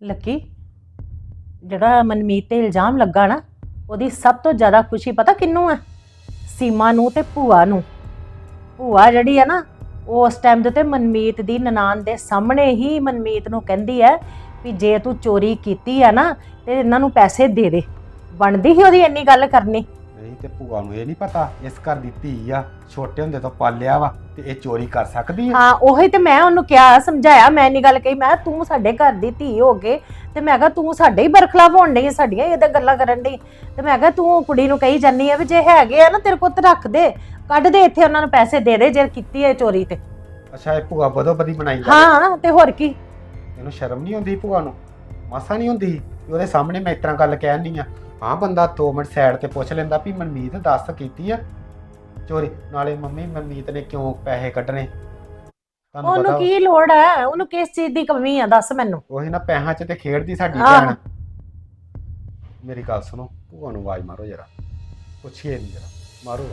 Lucky ਜਿਹੜਾ ਮਨਮੀਤ ਤੇ ਇਲਜ਼ਾਮ ਲੱਗਾ ਨਾ, ਉਹਦੀ ਸਭ ਤੋਂ ਜ਼ਿਆਦਾ ਖੁਸ਼ੀ ਪਤਾ ਕਿੰਨੂੰ ਹੈ ਸੀਮਾ ਨੂੰ ਤੇ ਭੂਆ ਨੂੰ। ਭੂਆ ਜਿਹੜੀ ਹੈ ਨਾ, ਉਹ ਉਸ ਟਾਈਮ ਦੇ ਉੱਤੇ ਮਨਮੀਤ ਦੀ ਨਨਾਣ ਦੇ ਸਾਹਮਣੇ ਹੀ ਮਨਮੀਤ ਨੂੰ ਕਹਿੰਦੀ ਹੈ ਵੀ ਜੇ ਤੂੰ ਚੋਰੀ ਕੀਤੀ ਹੈ ਨਾ, ਤੇ ਇਹਨਾਂ ਨੂੰ ਪੈਸੇ ਦੇ ਦੇ। ਬਣਦੀ ਹੀ ਉਹਦੀ ਇੰਨੀ ਗੱਲ ਕਰਨੀ। ਨਹੀਂ ਤੇ ਭੂਆ ਨੂੰ ਇਹ ਨਹੀਂ ਪਤਾ ਇਸ ਘਰ ਦੀ ਧੀ ਆ ਛੋਟੇ ਹੁੰਦੇ ਤੋਂ ਪਾਲਿਆ ਵਾ ਤੇ ਇਹ ਚੋਰੀ ਕਰ ਸਕਦੀ ਆ। ਹਾਂ ਉਹੀ ਤੇ ਮੈਂ ਉਹਨੂੰ ਕਿਹਾ ਸਮਝਾਇਆ ਮੈਂ ਇੰਨੀ ਗੱਲ ਕਹੀ ਮੈਂ ਕਿਹਾ ਤੂੰ ਸਾਡੇ ਘਰ ਦੀ ਧੀ ਹੋ ਕੇ ਤੇ ਮੈਂ ਕਿਹਾ ਤੂੰ ਸਾਡੇ ਹੀ ਬਰਖਲਾਫ ਹੋਣ ਡਈ ਹੈ, ਸਾਡੀਆਂ ਇਹਦੇ ਗੱਲਾਂ ਕਰਨ ਡਈ ਤੇ ਮੈਂ ਕਿਹਾ ਤੂੰ ਕੁੜੀ ਨੂੰ ਕਹੀ ਜਾਨੀ ਆ ਵੀ ਜੇ ਹੈਗੇ ਆ ਨਾ ਤੇਰੇ ਕੋਲ ਤੇ ਰੱਖ ਦੇ ਕੱਢ ਦੇ ਇੱਥੇ ਉਹਨਾਂ ਨੂੰ ਪੈਸੇ ਦੇ ਦੇ ਜੇ ਕੀਤੀ ਹੈ ਚੋਰੀ ਤੇ। ਅੱਛਾ ਇਹ ਭੂਆ ਬਦੋ ਬਦੀ ਬਣਾਈ ਜਾ ਹਾਂ ਤੇ ਹੋਰ ਕੀ? ਇਹਨੂੰ ਸ਼ਰਮ ਨਹੀਂ ਹੁੰਦੀ ਭੂਆ ਨੂੰ? ਮਾਸਾ ਨਹੀਂ ਹੁੰਦੀ? ਉਹਦੇ ਸਾਹਮਣੇ ਮੈਂ ਇਸ ਤਰ੍ਹਾਂ ਗੱਲ ਕਹਿਣੀ ਆ। ਹਾਂ ਬੰਦਾ 2 ਮਿੰਟ ਸਾਈਡ ਤੇ ਪੁੱਛ ਲੈਂਦਾ ਵੀ ਮਨਮੀਤ ਦੱਸ ਕੀਤੀ ਆ? ਚੋਰੀ। ਨਾਲੇ ਮੰਮੀ ਮਨਮੀਤ ਨੇ ਕਿਉਂ ਪੈਸੇ ਕੱਢਣੇ? ਤੁਹਾਨੂੰ ਉਹਨੂੰ ਪਤਾ ਕੀ ਲੋੜ ਹੈ ਉਹਨੂੰ ਕਿਸ ਚੀਜ਼ ਦੀ ਕਮੀ ਆ? ਦੱਸ ਮੈਨੂੰ। ਉਹੀ ਨਾ ਪੈਸਿਆਂ 'ਚ ਤੇ ਖੇਡਦੀ ਸਾਡੀ ਆਹ। ਭੈਣ। ਮੇਰੀ ਗੱਲ ਸੁਣੋ ਭੂਆ ਨੂੰ ਆਵਾਜ਼ ਮਾਰੋ ਜਰਾ। ਪੁੱਛੀਏ ਨਹੀਂ ਜਰਾ। ਮਾਰੋ।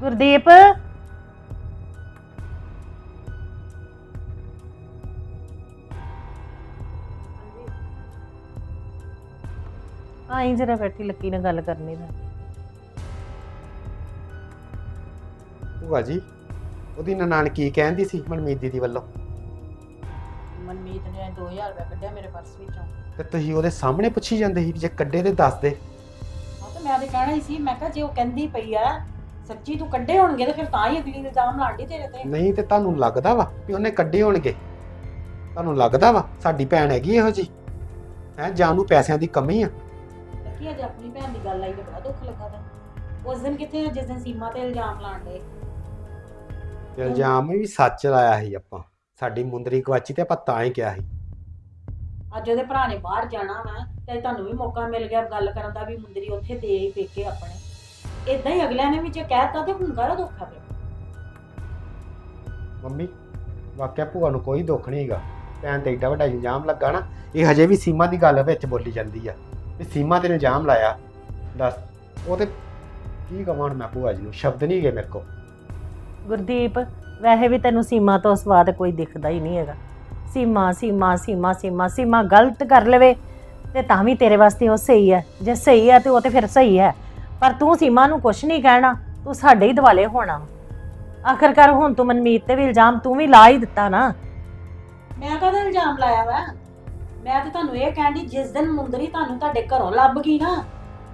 ਗੁਰਦੀਪ। ਆਈ ਜਰਾ ਬੈਠੀ ਲੱਕੀ ਨਾਲ ਗੱਲ ਕਰਨੀ ਦਾ ਭੂਆ ਜੀ ਉਹਦੀ ਨਨਾਣ ਕੀ ਕਹਿੰਦੀ ਸੀ ਮਨਮੀਤ ਦੀਦੀ ਵੱਲੋਂ? ਮਨਮੀਤ ਨੇ 2000 ਰੁਪਏ ਕੱਢਿਆ ਮੇਰੇ ਪਰਸ ਵਿੱਚੋਂ। ਤੇ ਤੁਸੀਂ ਉਹਦੇ ਸਾਹਮਣੇ ਪੁੱਛੀ ਜਾਂਦੇ ਸੀ ਵੀ ਜੇ ਕੱਢੇ ਤੇ ਦੱਸ ਦੇ। ਹਾਂ ਤੇ ਮੈਂ ਤੇ ਕਹਿਣਾ ਹੀ ਸੀ ਮੈਂ ਕਿਹਾ ਜੇ ਉਹ ਕਹਿੰਦੀ ਪਈ ਆ ਸੱਚੀ ਤੂੰ ਕੱਢੇ ਹੋਣਗੇ ਤੇ ਫਿਰ ਤਾਂ ਹੀ ਅਗਲੀ ਇਲਜ਼ਾਮ ਲਾਣੀ ਤੇਰੇ ਤੇ। ਨਹੀਂ ਤੇ ਤੁਹਾਨੂੰ ਲੱਗਦਾ ਵਾ ਵੀ ਉਹਨੇ ਕੱਢੇ ਹੋਣਗੇ? ਤੁਹਾਨੂੰ ਲੱਗਦਾ ਵਾ ਸਾਡੀ ਭੈਣ ਹੈਗੀ ਇਹੋ ਜੀ ਹੈ ਜਾਂ ਨੂੰ ਪੈਸਿਆਂ ਦੀ ਕਮੀ ਆ? ਲੱਕੀ ਅੱਜ ਆਪਣੀ ਭੈਣ ਦੀ ਗੱਲ ਆਈ ਤੇ ਬੜਾ ਦੁੱਖ ਲੱਗਾ ਤਾਂ। ਉਸ ਦਿਨ ਕਿੱਥੇ ਜਿਸ ਦਿਨ ਸੀਮਾ ਤੇ ਇਲਜ਼ਾਮ ਲਾਣ ਦੇ ਤੇ ਇਲਜ਼ਾਮ ਵੀ ਸੱਚ ਲਾਇਆ ਸੀ ਆਪਾਂ। ਸਾਡੀ ਮੁੰਦਰੀ ਗਵਾਚੀ ਤੇ ਆਪਾਂ ਤਾਂ ਹੀ ਕਿਹਾ ਸੀ। ਅੱਜ ਉਹਦੇ ਭਰਾ ਨੇ ਬਾਹਰ ਜਾਣਾ ਵਾ ਤੇ ਤੁਹਾਨੂੰ ਵੀ ਮੌਕਾ ਮਿਲ ਗਿਆ ਗੱਲ ਕਰਨ ਦਾ ਵੀ ਮੁੰਦਰੀ ਉੱਥੇ ਦੇ ਹੀ ਪੇਕੇ ਆਪਣੇ। ਇਦਾਂ ਹੀ ਅਗਲਿਆਂ ਨੇ ਵੀ ਜੇ ਕਹਿਤਾ ਤੇ ਹੁਣ ਕਾਹਦਾ ਦੁੱਖ ਆ ਫਿਰ? ਮੰਮੀ ਵਾਕਿਆ ਭੂਆ ਨੂੰ ਕੋਈ ਦੁੱਖ ਨਹੀਂ ਹੈਗਾ। ਭੈਣ ਤੇ ਏਡਾ ਵੱਡਾ ਇਲਜ਼ਾਮ ਲੱਗਾ ਨਾ ਇਹ ਹਜੇ ਵੀ ਸੀਮਾ ਦੀ ਗੱਲ ਵਿੱਚ ਬੋਲੀ ਜਾਂਦੀ ਆ। ਵੀ ਸੀਮਾ ਤੇ ਇਲਜ਼ਾਮ ਲਾਇਆ। ਦੱਸ ਉਹ ਤੇ ਕੀ ਕਵਾਂ ਹੁਣ ਮੈਂ ਭੂਆ ਜੀ ਨੂੰ? ਸ਼ਬਦ ਨਹੀਂ ਗਏ ਮੇਰੇ ਕੋਲ। ਗੁਰਦੀਪ ਵੈਸੇ ਵੀ ਤੈਨੂੰ ਸੀਮਾ ਤੋਂ ਸਵਾਦ ਕੋਈ ਦਿਖਦਾ ਹੀ ਨਹੀਂ ਹੈਗਾ। ਸੀਮਾ ਸੀਮਾ ਸੀਮਾ ਸੀਮਾ ਸੀਮਾ ਗਲਤ ਕਰ ਲਵੇ ਤੇ ਤਾਂ ਵੀ ਤੇਰੇ ਵਾਸਤੇ ਉਹ ਸਹੀ ਹੈ। ਜੇ ਸਹੀ ਹੈ ਤੇ ਉਹ ਤੇ ਫਿਰ ਸਹੀ ਹੈ। ਪਰ ਤੂੰ ਸੀਮਾ ਨੂੰ ਕੁਝ ਨਹੀਂ ਕਹਿਣਾ ਤੂੰ ਸਾਡੇ ਹੀ ਦਿਵਾਲੇ ਹੋਣਾ। ਵਾ। ਆਖਰਕਾਰ ਹੁਣ ਤੂੰ ਮਨਮੀਤ ਤੇ ਵੀ ਇਲਜ਼ਾਮ ਤੂੰ ਵੀ ਲਾ ਹੀ ਦਿੱਤਾ ਨਾ। ਮੈਂ ਕਹਦਾ ਇਲਜ਼ਾਮ ਲਾਇਆ ਵਾ? ਮੈਂ ਤੇ ਤੁਹਾਨੂੰ ਇਹ ਕਹਿੰਦੀ ਜਿਸ ਦਿਨ ਮੁੰਦਰੀ ਤੁਹਾਨੂੰ ਤੁਹਾਡੇ ਘਰੋਂ ਲੱਭ ਗਈ ਨਾ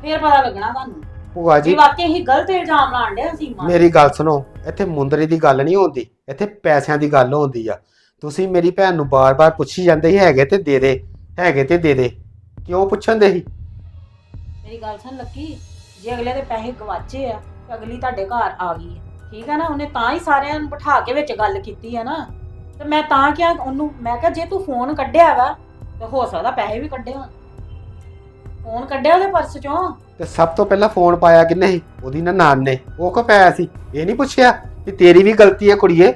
ਫੇਰ ਪਤਾ ਲੱਗਣਾ ਤੁਹਾਨੂੰ। ਭੂਆ ਜੀ ਜੀ ਵਾਕਈ ਹੀ ਗਲਤ ਇਲਜ਼ਾਮ ਲਾਣ ਡਿਆ ਸੀਮਾ ਮੇਰੀ ਗੱਲ ਸੁਣੋ ਇੱਥੇ ਮੁੰਦਰੀ ਦੀ ਗੱਲ ਨਹੀਂ ਹੁੰਦੀ ਇੱਥੇ ਪੈਸਿਆਂ ਦੀ ਗੱਲ ਹੁੰਦੀ ਆ। ਤੁਸੀਂ ਮੇਰੀ ਭੈਣ ਨੂੰ ਬਾਰ-ਬਾਰ ਪੁੱਛੀ ਜਾਂਦੇ ਸੀ ਹੈਗੇ ਤੇ ਦੇ ਦੇ ਹੈਗੇ ਤੇ ਦੇ ਦੇ। ਕਿਉਂ ਪੁੱਛਣ ਦੇ ਸੀ? ਮੇਰੀ ਗੱਲ ਸੁਣ ਲੱਕੀ ਜੇ ਅਗਲੇ ਦੇ ਪੈਸੇ ਗਵਾਚੇ ਆ ਤੇ ਅਗਲੀ ਤੁਹਾਡੇ ਘਰ ਆ ਗਈ ਹੈ ਠੀਕ ਹੈ ਨਾ ਉਹਨੇ ਤਾਂ ਹੀ ਸਾਰਿਆਂ ਨੂੰ ਬਿਠਾ ਕੇ ਵਿੱਚ ਗੱਲ ਕੀਤੀ ਹੈ ਨਾ। ਤੇ ਮੈਂ ਤਾਂ ਕਿਹਾ ਉਹਨੂੰ ਮੈਂ ਕਿਹਾ ਜੇ ਤੂੰ ਫੋਨ ਕੱਢਿਆ ਵਾ ਤੇ ਹੋ ਸਕਦਾ ਪੈਸੇ ਵੀ ਕੱਢੇ ਹੋਣ ਫੋਨ ਕੱਢਿਆ ਉਹਦੇ ਪਰਸ ਚੋਂ? ਤੇ ਸਭ ਤੋਂ ਪਹਿਲਾਂ ਫੋਨ ਪਾਇਆ ਕਿੰਨੇ ਸੀ? ਉਹਦੀ ਨਾ ਨੇ। ਉਹ ਕੋ ਪਾਇਆ ਸੀ। ਇਹ ਨਹੀਂ ਪੁੱਛਿਆ ਕਿ ਤੇਰੀ ਵੀ ਗਲਤੀ ਹੈ ਕੁੜੀਏ।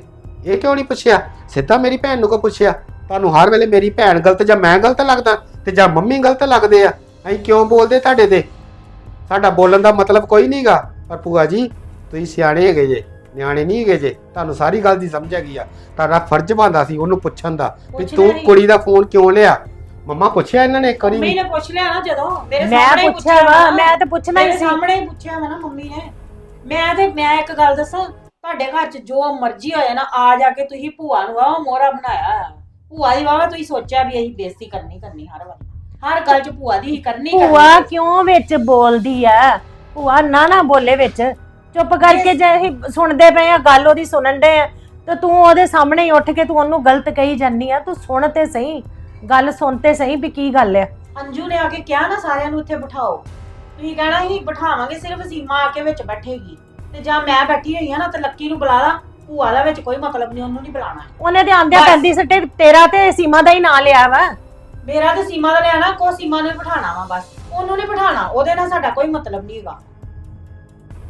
ਇਹ ਕਿਉਂ ਨਹੀਂ ਪੁੱਛਿਆ? ਸਿੱਧਾ ਮੇਰੀ ਭੈਣ ਨੂੰ ਕੋ ਪੁੱਛਿਆ। ਤੁਹਾਨੂੰ ਹਰ ਵੇਲੇ ਮੇਰੀ ਭੈਣ ਗਲਤ ਜਾਂ ਮੈਂ ਗਲਤ ਲੱਗਦਾ ਤੇ ਜਾਂ ਮੰਮੀ ਗਲਤ ਲੱਗਦੇ ਆ। ਅਸੀਂ ਕਿਉਂ ਬੋਲਦੇ ਤੁਹਾਡੇ ਤੇ? ਸਾਡਾ ਬੋਲਣ ਦਾ ਮਤਲਬ ਕੋਈ ਨਹੀਂਗਾ ਪਰ ਭੂਆ ਜੀ, ਤੁਸੀਂ ਸਿਆਣੇ ਹੈਗੇ ਜੇ। ਨਿਆਣੇ ਨਹੀਂ ਹੈਗੇ ਜੇ। ਤੁਹਾਨੂੰ ਸਾਰੀ ਗੱਲ ਦੀ ਸਮਝ ਹੈਗੀ ਆ। ਤੁਹਾਡਾ ਫਰਜ਼ ਬਣਦਾ ਸੀ ਉਹਨੂੰ ਪੁੱਛਣ ਦਾ ਵੀ ਪੁੱਛ ਤੂੰ ਲਿਆ। ਕੁੜੀ ਦਾ ਫੋਨ ਕਿਉਂ ਲਿਆ? ਮੰਮਾ ਪੁੱਛਿਆ ਇਹਨਾਂ ਨੇ ਇੱਕ ਵਾਰੀ? ਮੰਮੀ? ਨੇ ਪੁੱਛ ਲਿਆ ਨਾ ਜਦੋਂ। ਮੇਰੇ ਮੈਂ ਸਾਹਮਣੇ ਹੀ ਪੁੱਛਿਆ ਵਾ। ਮੈਂ ਤੇ ਪੁੱਛਣਾ ਹੀ ਮੇਰੇ ਸੀ। ਸਾਹਮਣੇ ਹੀ ਪੁੱਛਿਆ ਵਾ ਨਾ ਮੰਮੀ ਨੇ। ਮੈਂ ਤੇ ਮੈਂ ਇੱਕ ਗੱਲ ਦੱਸਾਂ ਤੁਹਾਡੇ ਘਰ 'ਚ ਜੋ ਮਰਜ਼ੀ ਹੋਇਆ ਨਾ ਆ ਜਾ ਕੇ ਤੁਸੀਂ ਭੂਆ ਨੂੰ ਆਹ ਮੋਹਰਾ ਬਣਾਇਆ ਆ। ਭੂਆ ਦੀ ਵਾਵਾ ਤੁਸੀਂ ਸੋਚਿਆ ਵੀ ਅਸੀਂ ਬੇਇੱਜ਼ਤੀ ਕਰਨੀ ਕਰਨੀ ਹਰ ਵਾਰੀ। ਹਰ ਗੱਲ 'ਚ ਭੂਆ ਦੀ ਹੀ ਕਰਨੀ ਭੂਆ ਕਰਨੀ ਕਿਉਂ ਵਿੱਚ ਬੋਲਦੀ ਆ? ਭੂਆ ਨਾ ਨਾ ਬੋਲੇ ਵਿੱਚ। ਚੁੱਪ ਕਰਕੇ ਜੇ ਅਸੀਂ ਸੁਣਦੇ ਪਏ ਆ ਗੱਲ ਉਹਦੀ ਸੁਣਨ ਦੇ ਆ ਤੇ ਤੂੰ ਉਹਦੇ ਸਾਹਮਣੇ ਹੀ ਉੱਠ ਕੇ ਤੂੰ ਉਹਨੂੰ ਗਲਤ ਕਹੀ ਜਾਂਦੀ ਆ ਤੂੰ ਸੁਣ ਤੇ ਸਹੀ ਗੱਲ ਸੁਣ ਤੇ ਸਹੀ ਵੀ ਕੀ ਗੱਲ ਆ। ਅੰਜੂ ਨੇ ਆ ਕੇ ਕਿਹਾ ਨਾ ਸਾਰਿਆਂ ਨੂੰ ਇੱਥੇ ਬਿਠਾਓ। ਤੁਸੀਂ ਕਹਿਣਾ ਸੀ ਬਿਠਾਵਾਂਗੇ ਸਿਰਫ ਸੀਮਾ ਆ ਕੇ ਵਿੱਚ ਬੈਠੇਗੀ ਤੇ ਜਾਂ ਮੈਂ ਬੈਠੀ ਹੋਈ ਆ ਨਾ ਤੇ ਲੱਕੀ ਨੂੰ ਬੁਲਾ ਲਾ ਭੂਆ ਦਾ ਵਿੱਚ ਕੋਈ ਮਤਲਬ ਨਹੀਂ ਉਹਨੂੰ ਨਹੀਂ ਬੁਲਾਣਾ ਉਹਨੇ ਤੇ ਆਂਦਿਆਂ ਬਸ। ਪੈਂਦੀ ਸੱਟੇ ਤੇਰਾ ਤੇ ਸੀਮਾ ਦਾ ਹੀ ਨਾਂ ਲਿਆ ਵਾ। ਮੇਰਾ ਤੇ ਸੀਮਾ ਦਾ ਲਿਆਣਾ ਕੋ ਸੀਮਾ ਨੇ ਬਿਠਾਣਾ ਵਾ ਬਸ। ਉਹਨੂੰ ਨਹੀਂ ਬਿਠਾਣਾ ਉਹਦੇ ਨਾਲ ਸਾਡਾ ਕੋਈ ਮਤਲਬ ਨਹੀਂ ਹੈਗਾ।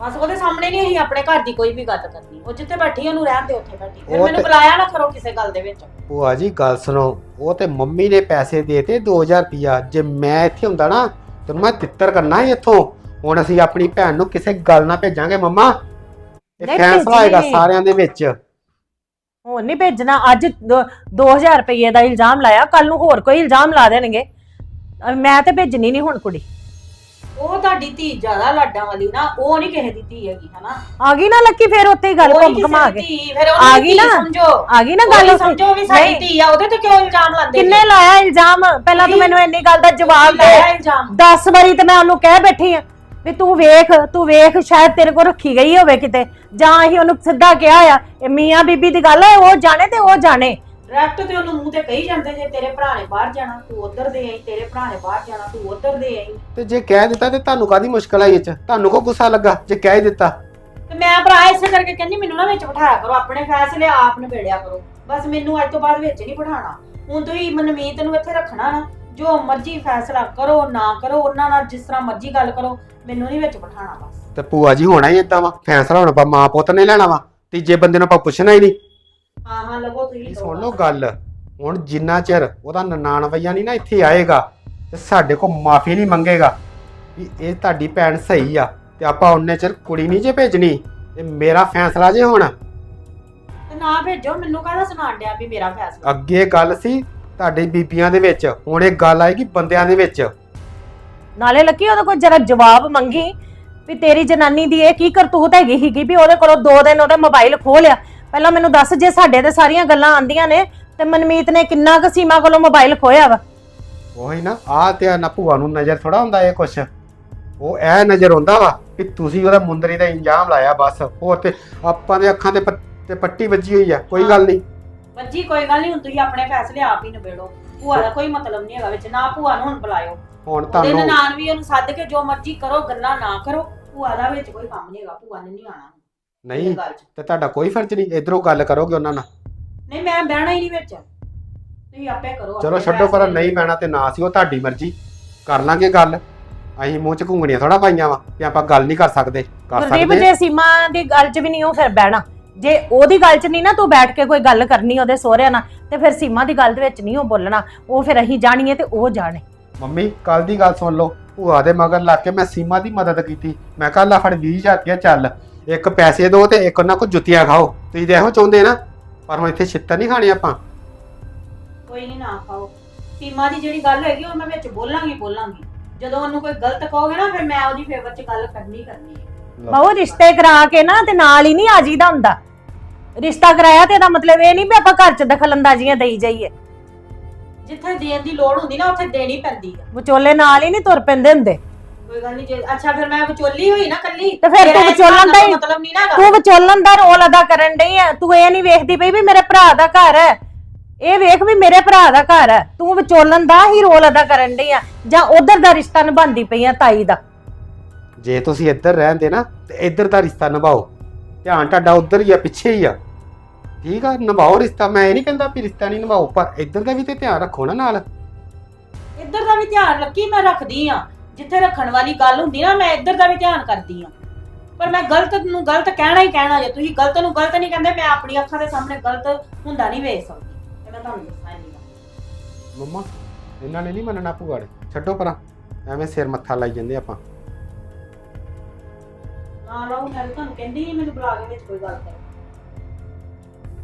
ਬਸ ਉਹਦੇ ਸਾਹਮਣੇ ਨਹੀਂ ਅਸੀਂ ਆਪਣੇ ਘਰ ਦੀ ਕੋਈ ਵੀ ਗੱਲ ਕਰਨੀ। ਉਹ ਜਿੱਥੇ ਬੈਠੀ ਉਹਨੂੰ ਰਹਿਣ ਦੇ ਉੱਥੇ ਬੈਠੀ। ਫਿਰ ਉਹ ਮੈਨੂੰ ਤੇ- ਬੁਲਾਇਆ ਨਾ ਕਰੋ ਕਿਸੇ ਗੱਲ ਦੇ ਵਿੱਚ। ਭੂਆ ਜੀ ਗੱਲ ਸੁਣੋ ਉਹ ਤੇ ਮੰਮੀ ਨੇ ਪੈਸੇ ਦੇਤੇ 2000 ਰੁਪਿਆ ਜੇ ਮੈਂ ਇੱਥੇ ਹੁੰਦਾ ਨਾ ਤੈਨੂੰ ਮੈਂ ਤਿੱਤਰ ਕਰਨਾ ਸੀ ਇੱਥੋਂ। ਹੁਣ ਅਸੀਂ ਆਪਣੀ ਭੈਣ ਨੂੰ ਕਿਸੇ ਗੱਲ ਨਾਲ ਭੇਜਾਂਗੇ ਮੰਮਾ। ਇਹ ਨਹੀਂ ਫੈਸਲਾ ਹੋਏਗਾ ਭੇਜੀਏ। ਸਾਰਿਆਂ ਦੇ ਵਿੱਚ। ਹੁਣ ਨਹੀਂ ਭੇਜਣਾ। ਅੱਜ 2000 ਰੁਪਏ ਦਾ ਇਲਜ਼ਾਮ ਲਾਇਆ। ਕੱਲ ਨੂੰ ਹੋਰ ਕੋਈ ਇਲਜ਼ਾਮ ਲਾ ਦੇਣਗੇ। ਅਹ ਮੈਂ ਤੇ ਭੇਜਣੀ ਨਹੀਂ ਹੁਣ ਕੁੜੀ। ਉਹ ਤੁਹਾਡੀ ਧੀ ਜ਼ਿਆਦਾ ਲਾਡਾਂ ਵਾਲੀ ਨਾ ਉਹ ਨਹੀਂ ਕਿਸੇ ਦੀ ਧੀ ਹੈਗੀ ਹਨਾ? ਆ ਗਈ ਨਾ ਲੱਕੀ ਫੇਰ ਉੱਥੇ ਹੀ ਗੱਲ ਉਹ ਨੀ ਘੁੰਮ ਕਿਸੇ ਘਮਾ ਦੀ ਕੇ। ਧੀ, ਫਿਰ ਆ ਗਈ ਧੀ ਨਾ? ਸਮਝੋ। ਆ ਗਈ ਨਾ ਗੱਲ ਉੱਥੇ? ਸਮਝੋ ਵੀ ਸਾਡੀ ਨਹੀਂ। ਧੀ ਆ ਉਹਦੇ ਤੇ ਕਿਉਂ ਇਲਜ਼ਾਮ ਲਾਉਂਦੇ ਕਿੰਨੇ ਲਾਇਆ ਇਲਜ਼ਾਮ? ਪਹਿਲਾਂ ਤੂੰ? ਮੈਨੂੰ ਇੰਨੀ ਗੱਲ ਦਾ ਜਵਾਬ ਦੇ। ਲਾਇਆ ਇਲਜ਼ਾਮ? 10 ਵਾਰੀ ਤੇ ਮੈਂ ਉਹਨੂੰ ਕਹਿ ਬੈਠੀ ਆ ਵੀ ਤੂੰ ਵੇਖ ਤੂੰ ਵੇਖ ਸ਼ਾਇਦ ਤੇਰੇ ਕੋਲ ਰੱਖੀ ਗਈ ਹੋਵੇ ਕਿਤੇ। ਜਾਂ ਅਸੀਂ ਉਹਨੂੰ ਸਿੱਧਾ ਕਿਹਾ ਆ ਇਹ ਮੀਆਂ ਬੀਬੀ ਦੀ ਗੱਲ ਹੈ ਉਹ ਜਾਣੇ ਤੇ ਉਹ ਜਾਣੇ। ਡਾਇਰੈਕਟ ਤੇ ਉਹਨੂੰ ਮੂੰਹ ਤੇ ਕਹੀ ਜਾਂਦੇ ਜੇ ਤੇਰੇ ਭਰਾ ਨੇ ਬਾਹਰ ਜਾਣਾ ਤੂੰ ਉਧਰ ਦੇ ਆਈ ਤੇਰੇ ਭਰਾ ਨੇ ਬਾਹਰ ਜਾਣਾ ਤੂੰ ਉਧਰ ਦੇ ਆਈ। ਤੇ ਜੇ ਕਹਿ ਦਿੱਤਾ ਤੇ ਤੁਹਾਨੂੰ ਕਾਦੀ ਮੁਸ਼ਕਲ ਆਈ ਇਹ ਚ? ਤੁਹਾਨੂੰ ਕੋ ਗੁੱਸਾ ਲੱਗਾ ਜੇ ਕਹਿ ਹੀ ਦਿੱਤਾ? ਤੇ ਮੈਂ ਭਰਾ ਇਸੇ ਕਰਕੇ ਕਹਿੰਦੀ ਮੈਨੂੰ ਨਾ ਵਿੱਚ ਬਿਠਾਇਆ ਕਰੋ ਆਪਣੇ ਫੈਸਲੇ ਆਪ ਨਿਬੇੜਿਆ ਕਰੋ। ਬਸ ਮੈਨੂੰ ਅੱਜ ਤੋਂ ਬਾਅਦ ਵਿੱਚ ਨਹੀਂ ਬਿਠਾਣਾ ਹੁਣ ਤੁਸੀਂ ਮਨਮੀਤ ਨੂੰ ਇੱਥੇ ਰੱਖਣਾ ਨਾ ਜੋ ਮਰਜ਼ੀ ਫੈਸਲਾ ਕਰੋ ਨਾ ਕਰੋ ਉਹਨਾਂ ਨਾਲ ਜਿਸ ਤਰ੍ਹਾਂ ਮਰਜ਼ੀ ਗੱਲ ਕਰੋ ਮੈਨੂੰ ਨਹੀਂ ਵਿੱਚ ਬਿਠਾਣਾ ਬਸ। ਤੇ ਭੂਆ ਜੀ ਹੋਣਾ ਹੀ ਏਦਾਂ ਵਾ ਫੈਸਲਾ ਹੁਣ ਆਪਾਂ ਮਾਂ ਪੁੱਤ ਨੇ ਲੈਣਾ ਵਾ ਤੀਜੇ ਬੰਦੇ ਨੂੰ ਆਪਾਂ ਪੁੱਛਣਾ ਹੀ ਨਹੀਂ। ਹਾਂ ਹਾਂ ਲਵੋ ਤੁਸੀਂ ਇਹ ਸੁਣ ਲਓ ਗੱਲ। ਹੁਣ ਜਿੰਨਾ ਚਿਰ ਉਹਦਾ ਨਨਾਣ ਵਈਆ ਨਹੀਂ ਨਾ ਇੱਥੇ ਆਏਗਾ ਤੇ ਸਾਡੇ ਕੋ ਮਾਫੀ ਨਹੀਂ ਮੰਗੇਗਾ ਵੀ ਇਹ ਤੁਹਾਡੀ ਭੈਣ ਸਹੀ ਆ ਤੇ ਆਪਾਂ ਉਹਨੇ ਚਿਰ ਕੁੜੀ ਨਹੀਂ ਜੇ ਭੇਜਣੀ ਇਹ ਮੇਰਾ ਫੈਸਲਾ ਜੇ ਹੁਣ। ਤੇ ਨਾ ਭੇਜੋ ਮੈਨੂੰ ਕਾਹਦਾ ਸੁਣਾਣ ਡਿਆ ਵੀ ਮੇਰਾ ਫੈਸਲਾ? ਅੱਗੇ ਗੱਲ ਸੀ ਤੁਹਾਡੀ ਬੀਬੀਆਂ ਦੇ ਵਿੱਚ ਹੁਣ ਇਹ ਗੱਲ ਆਏਗੀ ਬੰਦਿਆਂ ਦੇ ਵਿੱਚ। ਨਾਲੇ ਲੱਕੀ ਉਹਦੇ ਕੋਲ ਜਰਾ ਜਵਾਬ ਮੰਗੀ ਵੀ ਤੇਰੀ ਜਨਾਨੀ ਦੀ ਇਹ ਕੀ ਕਰਤੂਤ ਹੈਗੀ ਸੀਗੀ ਵੀ ਉਹਦੇ ਕੋਲੋਂ ਦੋ ਦਿਨ ਉਹਦਾ ਮੋਬਾਈਲ ਖੋਹ ਲਿਆ। ਪਹਿਲਾਂ ਮੈਨੂੰ ਦੱਸ ਜੇ ਸਾਡੇ ਤੇ ਸਾਰੀਆਂ ਗੱਲਾਂ ਆਂਦੀਆਂ ਨੇ ਤੇ ਮਨਮੀਤ ਨੇ ਕਿੰਨਾ ਕੁ ਸੀਮਾ ਕੋਲੋਂ ਮੋਬਾਈਲ ਖੋਇਆ ਵਾ? ਉਹੀ ਨਾ ਆ ਤੇ ਨਾ ਭੂਆ ਨੂੰ ਨਜ਼ਰ ਥੋੜਾ ਹੁੰਦਾ ਇਹ ਕੁਛ। ਉਹ ਇਹ ਨਜ਼ਰ ਹੁੰਦਾ ਵਾ ਕਿ ਤੁਸੀਂ ਉਹਦਾ ਮੁੰਦਰੀ ਦਾ ਇੰਜਾਮ ਲਾਇਆ ਬਸ। ਹੋਰ ਤੇ ਆਪਾਂ ਦੇ ਅੱਖਾਂ ਤੇ ਪੱਟ- ਤੇ ਪੱਟੀ ਵੱਜੀ ਹੋਈ ਆ ਕੋਈ ਗੱਲ ਨਹੀਂ। ਬੱਜੀ ਕੋਈ ਗੱਲ ਨਹੀਂ ਹੁਣ ਤੁਸੀਂ ਆਪਣੇ ਫੈਸਲੇ ਆਪ ਹੀ ਨਿਬੇੜੋ। ਭੂਆ ਦਾ ਕੋਈ ਮਤਲਬ ਨਹੀਂ ਹੈਗਾ ਵਿੱਚ ਨਾ ਭੂਆ ਨੂੰ ਹੁਣ ਬੁਲਾਇਓ। ਹੁਣ ਉਹਦੇ ਤੁਹਾਨੂੰ ਨਾਨ ਵੀ ਉਹਨੂੰ ਸੱਦ ਕੇ ਜੋ ਮਰਜ਼ੀ ਕਰੋ ਗੱਲਾਂ ਨਾ ਕਰੋ। ਭੂਆ ਦਾ ਵਿੱਚ ਕੋਈ ਕੰਮ ਨਹੀਂ ਹੈਗਾ ਭੂਆ ਨੇ ਨਹੀਂ ਆਣਾ ਨਹੀਂ ਗੱਲ 'ਚ। ਤੇ ਤੁਹਾਡਾ ਕੋਈ ਫਰਜ਼ ਨਹੀਂ ਇਧਰੋਂ ਗੱਲ ਕਰੋਗੇ ਉਹਨਾਂ ਨਾਲ। ਨਹੀਂ ਮੈਂ ਬਹਿਣਾ ਹੀ ਨਹੀਂ ਵਿੱਚ। ਤੁਸੀਂ ਆਪੇ ਕਰੋ ਚਲੋ ਛੱਡੋ ਪਰ। ਨਹੀਂ ਪੈਣਾ ਤੇ ਨਾ ਸੀ ਉਹ ਤੁਹਾਡੀ ਮਰਜ਼ੀ। ਕਰ ਲਾਂਗੇ ਗੱਲ। ਅਸੀਂ ਮੂੰਹ ਚ ਘੁੰਗਣੀਆਂ ਥੋੜਾ ਪਾਈਆਂ ਵਾ ਕਿ ਆਪਾਂ ਗੱਲ ਨਹੀਂ ਕਰ ਸਕਦੇ। ਕਰ ਗੁਰਦੀਪ ਸਕਦੇ ਜੇ ਸੀਮਾ ਦੀ ਗੱਲ 'ਚ ਵੀ ਨਹੀਂ ਉਹ ਫਿਰ ਬਹਿਣਾ। ਜੇ ਉਹਦੀ ਗੱਲ 'ਚ ਨਹੀਂ ਨਾ ਤੂੰ ਬੈਠ ਕੇ ਕੋਈ ਗੱਲ ਕਰਨੀ ਉਹਦੇ ਸਹੁਰਿਆਂ ਨਾਲ ਤੇ ਫਿਰ ਸੀਮਾ ਦੀ ਗੱਲ ਦੇ ਵਿੱਚ ਨਹੀਂ ਉਹ ਬੋਲਣਾ। ਉਹ ਫਿਰ ਅਸੀਂ ਜਾਣੀਏ ਤੇ ਉਹ ਜਾਣੇ। ਮੰਮੀ ਕੱਲ ਦੀ ਗੱਲ ਸੁਣ ਲਓ। ਭੂਆ ਦੇ ਮਗਰ ਲੱਗ ਕੇ ਮੈਂ ਸੀਮਾ ਦੀ ਮਦਦ ਕੀਤੀ। ਮੈਂ ਕੱਲ ਫੜ 20000 ਰੁਪਇਆ ਚੱਲ। ਇੱਕ ਪੈਸੇ ਦੋ ਤੇ ਇੱਕ ਉਹਨਾਂ ਕੋ ਜੁੱਤੀਆਂ ਖਾਓ। ਤੁਸੀਂ ਤਾਂ ਇਹੋ ਚਾਹੁੰਦੇ ਨਾ ਪਰ ਹੁਣ ਇੱਥੇ ਛਿੱਤਰ ਨਹੀਂ ਖਾਣੀ ਆਪਾਂ। ਕੋਈ ਨਹੀਂ ਨਾ ਖਾਓ। ਸੀਮਾ ਦੀ ਜਿਹੜੀ ਗੱਲ ਹੈਗੀ ਉਹ ਮੈਂ ਵਿੱਚ ਬੋਲਾਂਗੀ ਬੋਲਾਂਗੀ। ਜਦੋਂ ਉਹਨੂੰ ਕੋਈ ਗਲਤ ਕਹੋਗੇ ਨਾ ਫਿਰ ਮੈਂ ਉਹਦੀ ਫੇਵਰ 'ਚ ਗੱਲ ਕਰਨੀ ਕਰਨੀ ਹੈ। ਬਹੁ ਰਿਸ਼ਤੇ ਕਰਾ ਕੇ ਨਾ ਤੇ ਨਾਲ ਹੀ ਨਹੀਂ ਆ ਜੀਦਾ ਹੁੰਦਾ। ਰਿਸ਼ਤਾ ਕਰਾਇਆ ਤੇ ਇਹਦਾ ਮਤਲਬ ਇਹ ਨਹੀਂ ਵੀ ਆਪਾਂ ਘਰ 'ਚ ਦਖਲ ਅੰਦਾਜ਼ੀਆਂ ਦੇਈ ਜਾਈਏ। ਜਿੱਥੇ ਦੇਣ ਦੀ ਲੋੜ ਹੁੰਦੀ ਨਾ ਉੱਥੇ ਦੇਣੀ ਪੈਂਦੀ ਹੈ ਵਿਚੋਲੇ ਨਾਲ ਹੀ ਨਹੀਂ ਤੁਰ ਪੈਂਦੇ ਹੁੰਦੇ। ਕੋਈ ਗੱਲ ਨਹੀਂ ਜੇ ਅੱਛਾ ਫਿਰ ਮੈਂ ਵਿਚੋਲੀ ਹੋਈ ਨਾ ਕੱਲੀ ਤੇ ਫਿਰ ਤੂੰ ਵਿਚੋਲਣ ਦਾ ਹੀ- ਮਤਲਬ ਨਹੀਂ ਨਾ ਹੈਗਾ। ਤੂੰ ਵਿਚੋਲਣ ਦਾ ਰੋਲ ਅਦਾ ਕਰਨ ਡਈ ਆ ਤੂੰ ਇਹ ਨਹੀਂ ਵੇਖਦੀ ਪਈ ਵੀ ਮੇਰੇ ਭਰਾ ਦਾ ਘਰ ਹੈ ਇਹ ਵੇਖ ਵੀ ਮੇਰੇ ਭਰਾ ਦਾ ਘਰ ਹੈ ਤੂੰ ਵਿਚੋਲਣ ਦਾ ਹੀ ਰੋਲ ਅਦਾ ਕਰਨ ਡਈ ਆ ਜਾਂ ਉਧਰ ਦਾ ਰਿਸ਼ਤਾ ਨਿਭਾਉਂਦੀ ਪਈ ਆ ਤਾਈ ਦਾ। ਜੇ ਤੁਸੀਂ ਇੱਧਰ ਰਹਿੰਦੇ ਨਾ ਤੇ ਇੱਧਰ ਦਾ ਰਿਸ਼ਤਾ ਨਿਭਾਓ। ਧਿਆਨ ਤੁਹਾਡਾ ਉੱਧਰ ਹੀ ਆ ਪਿੱਛੇ ਹੀ ਆ। ਠੀਕ ਆ ਨਿਭਾਓ ਰਿਸ਼ਤਾ। ਮੈਂ ਇਹ ਨਹੀਂ ਕਹਿੰਦਾ ਵੀ ਰਿਸ਼ਤਾ ਨਹੀਂ ਨਿਭਾਓ ਪਰ ਇੱਧਰ ਦਾ ਵੀ ਤੇ ਧਿਆਨ ਰੱਖੋ ਨਾ ਨਾਲ। ਇੱਧਰ ਦਾ ਵੀ ਧਿਆਨ ਰੱਖੀ ਮੈਂ ਰੱਖਦੀ ਆ। ਜਿੱਥੇ ਰੱਖਣ ਵਾਲੀ ਗੱਲ ਹੁੰਦੀ ਨਾ ਮੈਂ ਇੱਧਰ ਦਾ ਵੀ ਧਿਆਨ ਕਰਦੀ ਆ ਪਰ ਮੈਂ ਗਲਤ ਨੂੰ ਗਲਤ ਕਹਿਣਾ ਹੀ ਕਹਿਣਾ ਜੇ ਤੁਸੀਂ ਗਲਤ ਨੂੰ ਗਲਤ ਨਹੀਂ ਕਹਿੰਦੇ ਮੈਂ ਆਪਣੀ ਅੱਖਾਂ ਦੇ ਸਾਹਮਣੇ ਗਲਤ ਹੁੰਦਾ ਨਹੀਂ ਵੇਖ ਸਕਦੀ। ਇਹ ਮੈਂ ਤੁਹਾਨੂੰ ਦੱਸਣਾ ਨਹੀਂ ਮੰਮਾ ਇਹਨਾਂ ਨੇ ਨਹੀਂ ਮੰਨਣਾ ਨੇ ਛੱਡੋ ਪਰਾਂ। ਐਵੇਂ ਸਿਰ ਮੱਥਾ ਲਾਈ ਜਾਂਦੇ ਆਪਾਂ। ਨਾ ਲਾਓ ਮੈਂ ਤਾਂ ਤੁਹਾਨੂੰ ਕਹਿੰਦੀ ਮੈਨੂੰ ਬੁਲਾ ਕੇ ਵਿੱਚ ਕੋਈ ਗੱਲ ਕਰੋ।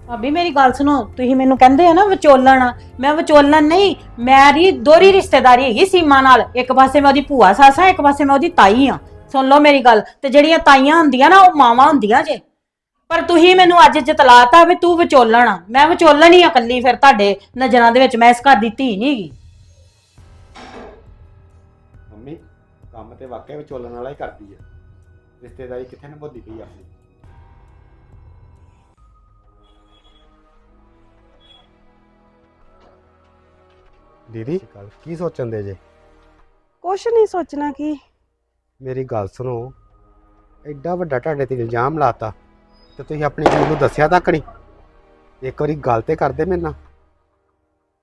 ਭਾਬੀ, ਮੇਰੀ ਗੱਲ ਸੁਣੋ, ਤੁਸੀਂ ਮੈਨੂੰ ਕਹਿੰਦੇ ਆ ਨਾ ਵਿਚੋਲਣ। ਮੈਂ ਵਿਚੋਲਣ ਨਹੀਂ, ਮੇਰੀ ਦੋਹਰੀ ਰਿਸ਼ਤੇਦਾਰੀ ਹੈਗੀ ਸੀਮਾ ਨਾਲ। ਇੱਕ ਪਾਸੇ ਮੈਂ ਉਹਦੀ ਭੂਆ ਸੱਸ ਆ ਇੱਕ ਪਾਸੇ ਮੈਂ ਉਹਦੀ ਤਾਈ ਆ ਸੁਣ ਲਓ ਮੇਰੀ ਗੱਲ, ਤੇ ਜਿਹੜੀਆਂ ਤਾਈਆਂ ਹੁੰਦੀਆਂ ਨਾ, ਉਹ ਮਾਵਾਂ ਹੁੰਦੀਆਂ ਜੇ। ਪਰ ਤੁਸੀਂ ਮੈਨੂੰ ਅੱਜ ਜਤਲਾਤਾ ਵੀ ਤੂੰ ਵਿਚੋਲਣ। ਆ ਮੈਂ ਵਿਚੋਲਣ ਹੀ ਆ ਇਕੱਲੀ ਫਿਰ ਤੁਹਾਡੇ ਨਜ਼ਰਾਂ ਦੇ ਵਿੱਚ, ਮੈਂ ਇਸ ਘਰ ਦੀ ਧੀ ਨਹੀਂ ਹੈਗੀ। ਮੰਮੀ, ਕੰਮ ਤੇ ਵਾਕਿਆ ਵਿਚੋਲਣ ਵਾਲਾ ਹੀ ਕਰਦੀ ਆ। ਰਿਸ਼ਤੇਦਾਰੀ ਕਿੱਥੇ ਨਿਭਾਉਂਦੀ ਪਈ ਆਪਣੀ? ਦੀਦੀ ਕੀ ਸੋਚਣ ਦੇ ਜੇ? ਕੁਛ ਨਹੀਂ ਸੋਚਣਾ ਕੀ। ਮੇਰੀ ਗੱਲ ਸੁਣੋ ਐਡਾ ਵੱਡਾ ਤੁਹਾਡੇ ਤੇ ਇਲਜ਼ਾਮ ਲਾਤਾ ਤੇ ਤੁਸੀਂ ਆਪਣੀ ਕੁੜੀ ਨੂੰ ਦੱਸਿਆ ਤੱਕ ਨਹੀਂ। ਇੱਕ ਵਾਰੀ ਗੱਲ ਤੇ ਕਰਦੇ ਮੇਰੇ ਨਾਲ।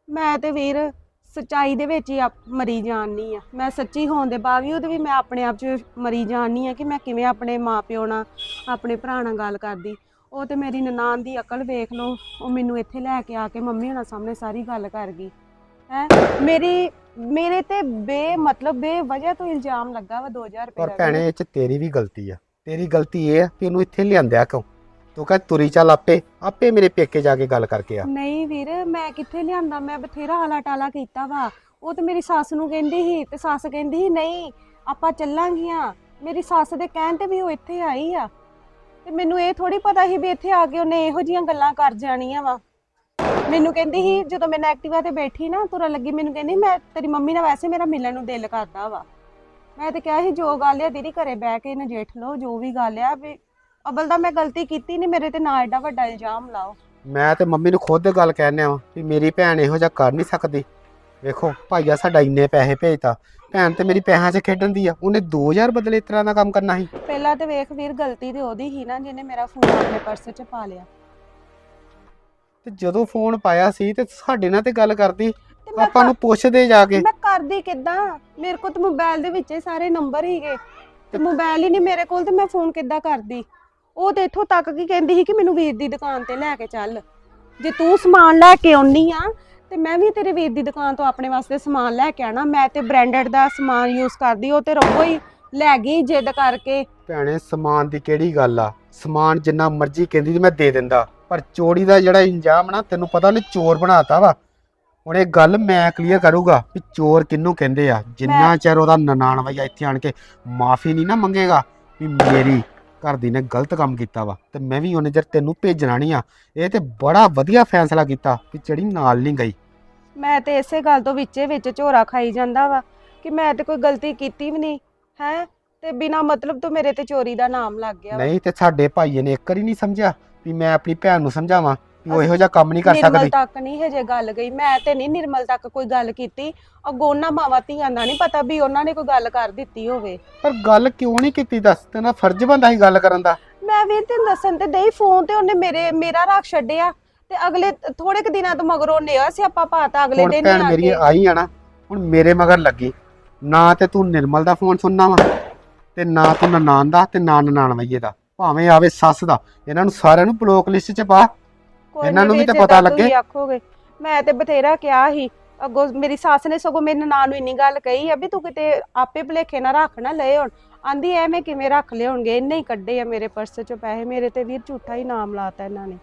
ਮੈਂ ਤੇ ਵੀਰ ਸਚਾਈ ਦੇ ਵਿੱਚ ਹੀ ਆਪ- ਮਰੀ ਜਾਣਨੀ ਆ। ਮੈਂ ਸੱਚੀ ਹੋਣ ਦੇ ਬਾਵਜੂਦ ਵੀ ਮੈਂ ਆਪਣੇ ਆਪ 'ਚ ਮਰੀ ਜਾਣਨੀ ਆ ਕਿ ਮੈਂ ਕਿਵੇਂ ਆਪਣੇ ਮਾਪਿਓ ਨਾਲ ਆਪਣੇ ਭਰਾ ਨਾਲ ਗੱਲ ਕਰਦੀ। ਉਹ ਤੇ ਮੇਰੀ ਨਨਾਣ ਦੀ ਅਕਲ ਵੇਖ ਲਓ ਉਹ ਮੈਨੂੰ ਇੱਥੇ ਲੈ ਕੇ ਆ ਕੇ ਮੰਮੀ ਹੋਣਾ ਸਾਹਮਣੇ ਸਾਰੀ ਗੱਲ ਕਰ ਗਈ। ਹੈ। ਮੇਰੀ ਮੇਰੇ ਤੇ ਬੇ ਮਤਲਬ ਬੇ ਵਜ੍ਹਾ ਤੋਂ ਇਲਜ਼ਾਮ ਲੱਗਾ ਵਾ 2000 ਰੁਪਏ ਪਰ ਦਾ ਭੈਣੇ ਇਹ ਚ ਤੇਰੀ ਵੀ ਗਲਤੀ ਆ। ਤੇਰੀ ਗਲਤੀ ਇਹ ਆ ਕਿ ਉਹਨੂੰ ਇੱਥੇ ਲਿਆਂਦਿਆ ਕਿਉਂ? ਤੂੰ ਕਹ ਤੁਰੀ ਚੱਲ ਆਪੇ। ਆਪੇ ਮੇਰੇ ਪੇਕੇ ਜਾ ਕੇ ਗੱਲ ਕਰਕੇ ਆ। ਨਹੀਂ ਵੀਰ ਮੈਂ ਕਿੱਥੇ ਲਿਆਂਦਾ? ਮੈਂ ਬਥੇਰਾ ਹਾਲਾ ਟਾਲਾ ਕੀਤਾ ਵਾ। ਉਹ ਤੇ ਮੇਰੀ ਸੱਸ ਨੂੰ ਕਹਿੰਦੀ ਸੀ ਤੇ ਸੱਸ ਕਹਿੰਦੀ ਸੀ ਨਹੀਂ ਆਪਾਂ ਚੱਲਾਂਗੀਆਂ। ਮੇਰੀ ਸੱਸ ਦੇ ਕਹਿਣ ਤੇ ਵੀ ਉਹ ਇੱਥੇ ਆਈ ਆ। ਤੇ ਮੈਨੂੰ ਇਹ ਥੋੜੀ ਪਤਾ ਸੀ ਵੀ ਇੱਥੇ ਆ ਕੇ ਉਹਨੇ ਇਹੋ ਜੀਆਂ ਗੱਲਾਂ ਕਰ ਜਾਣੀਆਂ ਵਾ। ਮੈਨੂੰ ਕਹਿੰਦੀ ਸੀ ਜਦੋਂ ਮੈਂ ਐਕਟਿਵਾ ਤੇ ਬੈਠੀ ਨਾ ਤੁਰਨ ਲੱਗੀ ਮੈਨੂੰ ਕਹਿੰਦੀ ਮੈਂ ਤੇਰੀ ਮੰਮੀ ਨਾਲ ਵੈਸੇ ਮੇਰਾ ਮਿਲਣ ਨੂੰ ਦਿਲ ਕਰਦਾ ਵਾ। ਮੈਂ ਤੇ ਕਿਹਾ ਸੀ ਜੋ ਗੱਲ ਆ ਦੀਦੀ ਘਰੇ ਬਹਿ ਕੇ ਨਜਿੱਠ ਲਓ ਜੋ ਵੀ ਗੱਲ ਆ ਵੀ ਅਬਲ ਦਾ ਮੈਂ ਗਲਤੀ ਕੀਤੀ ਨਹੀਂ ਮੇਰੇ ਤੇ ਨਾ ਐਡਾ ਵੱਡਾ ਇਲਜ਼ਾਮ ਲਾਓ। ਮੈਂ ਤੇ ਮੰਮੀ ਨੂੰ ਖੁਦ ਗੱਲ ਕਹਿਣਿਆ ਵਾ ਵੀ ਮੇਰੀ ਭੈਣ ਇਹੋ ਜਿਹਾ ਕਰ ਨਹੀਂ ਸਕਦੀ। ਵੇਖੋ ਭਾਈਆ ਸਾਡਾ ਇੰਨੇ ਪੈਸੇ ਭੇਜਤਾ ਭੈਣ ਤੇ ਮੇਰੀ ਪੈਸਿਆਂ 'ਚ ਖੇਡਣ ਦੀ ਆ ਉਹਨੇ 2000 ਬਦਲੇ ਇਸ ਤਰ੍ਹਾਂ ਦਾ ਕੰਮ ਕਰਨਾ ਸੀ। ਪਹਿਲਾਂ ਤੇ ਵੇਖ ਵੀਰ ਗਲਤੀ ਤੇ ਉਹਦੀ ਹੀ ਨਾ ਜਿਹਨੇ ਮੇਰਾ ਫੋਨ ਆਪਣੇ ਪਰਸ 'ਚ ਪਾ ਲਿਆ। ਤੇ ਜਦੋਂ ਫੋਨ ਪਾਇਆ ਸੀ ਤੇ ਸਾਡੇ ਨਾਲ ਤੇ ਗੱਲ ਕਰਦੀ ਤੇ ਮੈਂ ਆਪਾਂ ਨੂੰ ਪੁੱਛਦੇ ਜਾ ਕੇ। ਮੈਂ ਕਰਦੀ ਕਿੱਦਾਂ? ਮੇਰੇ ਕੋਲ ਤਾਂ ਮੋਬਾਈਲ ਦੇ ਵਿੱਚ ਹੀ ਸਾਰੇ ਨੰਬਰ ਹੀਗੇ ਤੇ ਮੋਬਾਈਲ ਹੀ ਨਹੀਂ ਮੇਰੇ ਕੋਲ ਤੇ ਮੈਂ ਫੋਨ ਕਿੱਦਾਂ ਕਰਦੀ? ਉਹ ਤੇ ਇੱਥੋਂ ਤੱਕ ਕੀ ਕਹਿੰਦੀ ਸੀ ਕਿ ਮੈਨੂੰ ਵੀਰ ਦੀ ਦੁਕਾਨ ਤੇ ਲੈ ਕੇ ਚੱਲ। ਜੇ ਤੂੰ ਸਮਾਨ ਲੈ ਕੇ ਆਉਣੀ ਆ ਤੇ ਮੈਂ ਵੀ ਤੇਰੇ ਵੀਰ ਦੀ ਦੁਕਾਨ ਤੋਂ ਆਪਣੇ ਵਾਸਤੇ ਸਮਾਨ ਲੈ ਕੇ ਆਣਾ ਮੈਂ ਤੇ ਬ੍ਰਾਂਡਡ ਦਾ ਸਮਾਨ ਯੂਜ਼ ਕਰਦੀ ਉਹ ਤੇ ਰੋਗੋ ਹੀ। ਲੈ ਗਈ ਜਿੱਦ ਕਰਕੇ। ਭੈਣੇ ਸਮਾਨ ਦੀ ਕਿਹੜੀ ਗੱਲ ਆ? ਸਮਾਨ ਜਿੰਨਾ ਮਰਜ਼ੀ ਕਹਿੰਦੀ ਤੇ ਮੈਂ ਦੇ ਦਿੰਦਾ। ਪਰ ਚੋਰੀ ਦਾ ਜਿਹੜਾ ਇੰਜਾਮ ਨਾ ਤੈਨੂੰ ਪਤਾ ਉਹਨੇ ਚੋਰ ਬਣਾਤਾ ਵਾ। ਹੁਣ ਇਹ ਗੱਲ ਮੈਂ ਕਲੀਅਰ ਕਰੂਗਾ ਵੀ ਚੋਰ ਕਿਹਨੂੰ ਕਹਿੰਦੇ ਆ। ਜਿੰਨਾ ਚਿਰ ਉਹਦਾ ਨਨਾਣ ਵਈਆ ਇੱਥੇ ਆਣ ਕੇ ਮਾਫੀ ਨਹੀਂ ਨਾ ਮੰਗੇਗਾ ਵੀ ਮੇਰੀ ਘਰ ਦੀ ਨੇ ਗਲਤ ਕੰਮ ਕੀਤਾ ਵਾ। ਤੇ ਮੈਂ ਵੀ ਉਹਨੇ ਜਰ ਤੈਨੂੰ ਭੇਜਣਾ ਨਹੀਂ ਆ। ਇਹ ਤੇ ਬੜਾ ਵਧੀਆ ਫੈਸਲਾ ਕੀਤਾ ਕਿ ਚੜੀ ਨਾਲ ਨਹੀਂ ਗਈ। ਮੈਂ ਤੇ ਇਸੇ ਗੱਲ ਤੋਂ ਵਿੱਚੇ ਵਿੱਚ ਝੋਰਾ ਖਾਈ ਜਾਂਦਾ ਵਾ ਕਿ ਮੈਂ ਤੇ ਕੋਈ ਗਲਤੀ ਕੀਤੀ ਵੀ ਨਹੀਂ ਹੈ? ਤੇ ਬਿਨਾ ਮਤਲਬ ਤੋਂ ਮੇਰੇ ਤੇ ਚੋਰੀ ਦਾ ਨਾਮ ਲੱਗ ਗਿਆ ਵਾ। ਨਹੀਂ ਤੇ ਸਾਡੇ ਭਾਈਏ ਨੇ ਇੱਕ ਵਾਰੀ ਨਹੀਂ ਸਮਝਿਆ। ਵੀ ਮੈਂ ਆਪਣੀ ਭੈਣ ਨੂੰ ਸਮਝਾਵਾਂ ਵੀ ਉਹ ਇਹੋ ਜਿਹਾ ਕੰਮ ਨਹੀਂ ਕਰ ਨਿਰਮਲ ਸਕਦੀ। ਤੱਕ ਨਹੀਂ ਹਜੇ ਗੱਲ ਗਈ। ਮੈਂ ਤੇ ਨਹੀਂ ਨਿਰਮਲ ਤੱਕ ਕੋਈ ਗੱਲ ਕੀਤੀ। ਅੱਗੋਂ ਉਹਨਾਂ ਮਾਵਾਂ ਧੀਆਂ ਦਾ ਨਹੀਂ ਪਤਾ ਵੀ ਉਹਨਾਂ ਨੇ ਕੋਈ ਗੱਲ ਕਰ ਦਿੱਤੀ ਹੋਵੇ। ਪਰ ਗੱਲ ਕਿਉਂ ਨਹੀਂ ਕੀਤੀ ਦੱਸ? ਤੇਰਾ ਫਰਜ਼ ਬੰਦਾ ਸੀ ਗੱਲ ਕਰਨ ਦਾ। ਮੈਂ ਵੀ ਤੈਨੂੰ ਦੱਸਣ ਤੇ ਦਈ ਫੋਨ ਤੇ ਉਹਨੇ ਮੇਰੇ ਮੇਰਾ ਰੱਖ ਛੱਡਿਆ। ਤੇ ਅਗਲੇ ਥੋੜੇ ਕੁ ਦਿਨਾਂ ਤੋਂ ਮਗਰੋਂ ਨੇ ਆ ਸਿਆਪਾ ਪਾਤਾ ਅਗਲੇ ਹੁਣ ਦਿਨ ਭੈਣ ਹੀ ਆ ਮੇਰੀ ਕੇ। ਆਈ ਆ ਨਾ ਹੁਣ ਮੇਰੇ ਮਗਰ ਲੱਗੀ। ਨਾ ਤੇ ਤੂੰ ਨਿਰਮਲ ਦਾ ਫੋਨ ਸੁਣਨਾ ਵਾ ਤੇ ਨਾ ਤੂੰ ਨਨਾਣ ਦਾ ਤੇ ਨਾ ਨਨਾਣ ਵਈਏ ਦਾ। ਭਾਵੇਂ ਆਵੇ ਸੱਸ ਦਾ ਇਹਨਾਂ ਨੂੰ ਸਾਰਿਆਂ ਨੂੰ ਬਲੌਕ ਲਿਸਟ 'ਚ ਪਾ। ਕੋਈ ਇਹਨਾਂ ਨੀ ਵੀ ਤਾਂ ਪਤਾ ਲੱਗੇ। ਆਖੋਗੇ ਮੈਂ ਤੇ ਬਥੇਰਾ ਕਿਹਾ ਸੀ ਅੱਗੋਂ ਮੇਰੀ ਸੱਸ ਨੇ ਸਗੋਂ ਮੇਰੇ ਨਾਂ ਨੂੰ ਇੰਨੀ ਗੱਲ ਕਹੀ ਆ ਵੀ ਤੂੰ ਕਿਤੇ ਆਪੇ ਭਲੇਖੇ ਨਾ ਰੱਖ ਨਾ ਲਏ ਹੁਣ। ਆਂਦੀ ਐਵੇਂ ਕਿਵੇਂ ਰੱਖ ਲਿਓਣਗੇ ਇੰਨੇ ਹੀ ਕੱਢੇ ਆ ਮੇਰੇ ਪਰਸ ਚੋਂ ਪੈਸੇ ਮੇਰੇ ਤੇ ਵੀਰ ਝੂਠਾ ਹੀ ਨਾਮ ਲਾਤਾ ਇਹਨਾਂ ਨੇ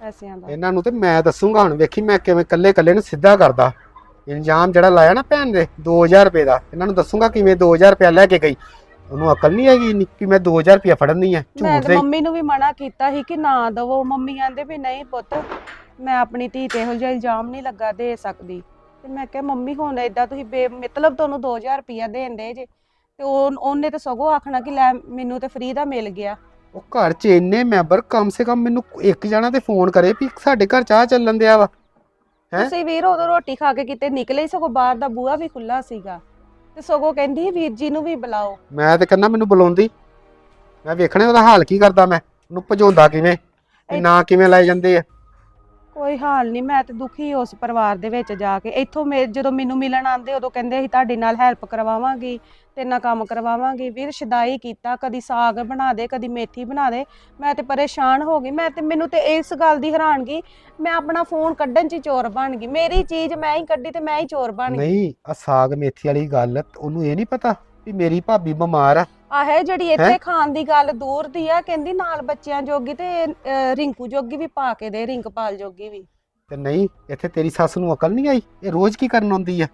ਪੈਸਿਆਂ ਦਾ। ਇਹਨਾਂ ਨੂੰ ਤੇ ਮੈਂ ਦੱਸੂਗਾ ਹੁਣ ਵੇਖੀ ਮੈਂ ਕਿਵੇਂ ਕੱਲੇ ਕੱਲੇ ਨੂੰ ਸਿੱਧਾ ਕਰਦਾ। ਇਲਜ਼ਾਮ ਜਿਹੜਾ ਲਾਇਆ ਨਾ ਭੈਣ ਦੇ 2000 ਰੁਪਏ ਦਾ ਇਹਨਾਂ ਨੂੰ ਦੱਸੂਗਾ ਕਿਵੇਂ 2000 ਰੁਪਏ ਲੈ ਕੇ ਗਈ। ਉਹਨੂੰ ਅਕਲ ਨਹੀਂ ਹੈਗੀ ਇੰਨੀ ਕਿ ਮੈਂ 2000 ਰੁਪਏ ਫੜਨੀ ਮੈਂ ਝੂਠ ਤੇ ਦੇ। ਮੰਮੀ ਨੂੰ ਵੀ ਮਨਾ ਕੀਤਾ ਸੀ ਕਿ ਨਾ ਦਵੋ। ਮੰਮੀ ਕਹਿੰਦੇ ਵੀ ਨਹੀਂ ਪੁੱਤ ਮੈਂ ਆਪਣੀ ਧੀ ਤੇ ਇਹੋ ਜਿਹਾ ਇਲਜ਼ਾਮ ਨਹੀਂ ਲੱਗਾ ਦੇ ਸਕਦੀ। ਤੇ ਮੈਂ ਕਿਹਾ ਮੰਮੀ ਹੁਣ ਏਦਾਂ ਤੁਸੀਂ ਬੇ ਮਤਲਬ ਤੁਹਾਨੂੰ 2000 ਰੁਪਇਆ ਦੇਣ ਦੇ ਜੇ। ਤੇ ਉਹ ਉਹਨੇ ਤੇ ਸਗੋਂ ਆਖਣਾ ਕਿ ਲੈ ਮੈਨੂੰ ਤੇ ਫ੍ਰੀ ਦਾ ਮਿਲ ਗਿਆ। ਉਹ ਘਰ 'ਚ ਇੰਨੇ ਮੈਂਬਰ ਕਮ ਸੇ ਕਮ ਮੈਨੂੰ ਇੱਕ ਜਣਾ ਤੇ ਫੋਨ ਕਰੇ ਵੀ ਸਾਡੇ ਘਰ ਚਾਹ ਚੱਲਣ ਦਿਆ ਵਾ। ਹੈਂ? ਤੁਸੀਂ ਵੀਰ ਉਦੋਂ ਰੋਟੀ ਖਾ ਕੇ ਕਿਤੇ ਨਿਕਲੇ ਹੀ ਸਗੋਂ ਬਾਹਰ ਦਾ ਬੂਹਾ ਵੀ ਖੁੱਲਾ ਸੀਗਾ। ਤੇ ਸਗੋਂ ਕਹਿੰਦੀ ਵੀਰ ਜੀ ਨੂੰ ਵੀ ਬੁਲਾਓ। ਮੈਂ ਤੇ ਕਹਿੰਦਾ ਮੈਨੂੰ ਬੁਲਾਉਂਦੀ। ਮੈਂ ਵੇਖਣਾ ਉਹਦਾ ਹਾਲ ਕੀ ਕਰਦਾ ਮੈਂ। ਉਹਨੂੰ ਭਜਾਉਂਦਾ ਕਿਵੇਂ? ਤੇ ਨਾ ਕਿਵੇਂ ਲੈ ਜਾਂਦੇ ਆ? ਕੋਈ ਹਾਲ ਨਹੀਂ, ਮੈਂ ਤੇ ਦੁਖੀ ਉਸ ਪਰਿਵਾਰ ਦੇ ਵਿੱਚ ਜਾ ਕੇ। ਇੱਥੋਂ ਮੇ, ਜਦੋਂ ਮੈਨੂੰ ਮਿਲਣ ਆਂਦੇ ਉਦੋਂ ਕਹਿੰਦੇ ਅਸੀਂ ਤੁਹਾਡੇ ਨਾਲ ਹੈਲਪ ਕਰਵਾਵਾਂਗੀ ਤੇ ਨਾਲ ਕੰਮ ਕਰਵਾਵਾਂਗੀ। ਵੀਰ, ਸ਼ਦਾਈ ਕੀਤਾ, ਕਦੀ ਸਾਗ ਬਣਾ ਦੇ, ਕਦੀ ਮੇਥੀ ਬਣਾ ਦੇ। ਮੈਂ ਤੇ ਪਰੇਸ਼ਾਨ ਹੋ ਗਈ। ਮੈਂ ਤੇ, ਮੈਨੂੰ ਤੇ ਇਸ ਗੱਲ ਦੀ ਹੈਰਾਨਗੀ, ਮੈਂ ਆਪਣਾ ਫੋਨ ਕੱਢਣ 'ਚ ਹੀ ਚੋਰ ਬਣ ਗਈ। ਮੇਰੀ ਚੀਜ਼ ਮੈਂ ਹੀ ਕੱਢੀ ਤੇ ਮੈਂ ਹੀ ਚੋਰ ਬਣ ਗਈ। ਨਹੀਂ ਆ ਸਾਗ ਮੇਥੀ ਵਾਲੀ ਗੱਲ, ਉਹਨੂੰ ਇਹ ਨਹੀਂ ਪਤਾ ਵੀ ਮੇਰੀ ਭਾਬੀ ਬਿਮਾਰ ਆ। ਆਹੇ ਜਿਹੜੀ ਇੱਥੇ ਹੈਂ? ਖਾਣ ਦੀ ਗੱਲ ਦੂਰ ਦੀ ਆ ਕਹਿੰਦੀ ਨਾਲ ਬੱਚਿਆਂ ਜੋਗੀ ਤੇ ਅਹ, ਰਿੰਕੂ ਜੋਗੀ ਵੀ ਪਾ ਕੇ ਦੇ ਰਿੰਕਪਾਲ ਜੋਗੀ ਵੀ। ਤੇ ਨਹੀਂ ਇੱਥੇ ਤੇਰੀ ਸੱਸ ਨੂੰ ਅਕਲ ਨਹੀਂ ਆਈ? ਇਹ ਰੋਜ਼ ਕੀ ਕਰਨ ਆਉਂਦੀ ਆ?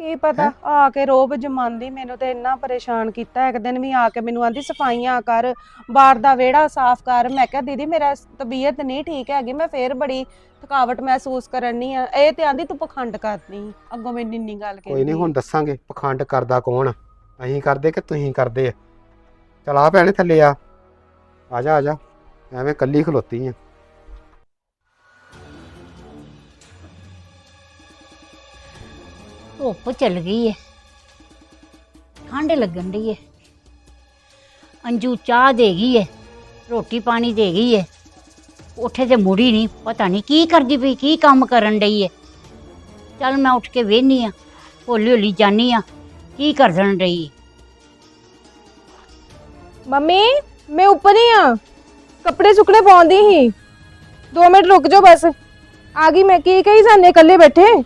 ਕੀ ਪਤਾ ਆ ਕੇ ਰੋਬ ਜਮਾਂਦੀ ਮੈਨੂੰ ਤੇ ਇੰਨਾ ਪਰੇਸ਼ਾਨ ਕੀਤਾ। ਇੱਕ ਦਿਨ ਵੀ ਆ ਕੇ ਮੈਨੂੰ ਆਂਦੀ ਸਫਾਈਆਂ ਕਰ ਬਾਹਰ ਦਾ ਵਿਹੜਾ ਸਾਫ਼ ਕਰ। ਮੈਂ ਕਿਹਾ ਦੀਦੀ ਮੇਰਾ ਤਬੀਅਤ ਨਹੀਂ ਠੀਕ ਹੈਗੀ ਮੈਂ ਫੇਰ ਬੜੀ ਥਕਾਵਟ ਮਹਿਸੂਸ ਕਰਨੀ ਆ। ਇਹ ਤੇ ਆਂਦੀ ਤੂੰ ਪਖੰਡ ਕਰਦੀ ਅੱਗੋਂ ਮੈਨੂੰ ਇੰਨੀ ਗੱਲ ਕੋਈ ਨਹੀਂ ਕਹਿੰਦੀ ਹੁਣ ਦੱਸਾਂਗੇ ਪਖੰਡ ਕਰਦਾ ਕੌਣ ਆ? ਅਸੀਂ ਕਰਦੇ ਕਿ ਤੁਸੀਂ ਕਰਦੇ ਆ। ਚਲ ਆ ਭੈਣੇ ਥੱਲੇ ਆ। ਆ ਜਾ ਆ ਜਾ। ਐਵੇਂ ਕੱਲੀ ਖਲੋਤੀ ਆ। ਧੁੱਪ ਚੱਲ ਗਈ ਏ। ਠੰਡ ਲੱਗਣ ਡਈ ਏ। ਅੰਜੂ ਚਾਹ ਦੇ ਗਈ ਏ, ਰੋਟੀ ਪਾਣੀ ਦੇ ਗਈ ਏ। ਉੱਠੇ ਤੇ ਮੁੜੀ ਨਹੀਂ ਪਤਾ ਨਹੀਂ ਕੀ ਕਰਦੀ ਪਈ, ਕੀ ਕੰਮ ਕਰਨ ਡਈ ਏ। ਚੱਲ ਮੈਂ ਉੱਠ ਕੇ ਵੇਹਨੀ ਆ ਹੌਲੀ ਹੌਲੀ ਜਾਨੀ ਆ। ਕੀ ਡਈ? ਏ। ਮੰਮੀ ਮੈਂ ਉੱਪਰ ਹੀ ਆ। ਕੱਪੜੇ ਸੁੱਕਣੇ ਪਾਉਂਦੀ ਸੀ। 2 ਮਿੰਟ ਰੁਕ ਜਾਓ ਬਸ। ਆ ਗਈ ਮੈਂ। ਕੀ ਕਹੀ ਜਾਂਦੇ ਇਕੱਲੇ ਬੈਠੇ?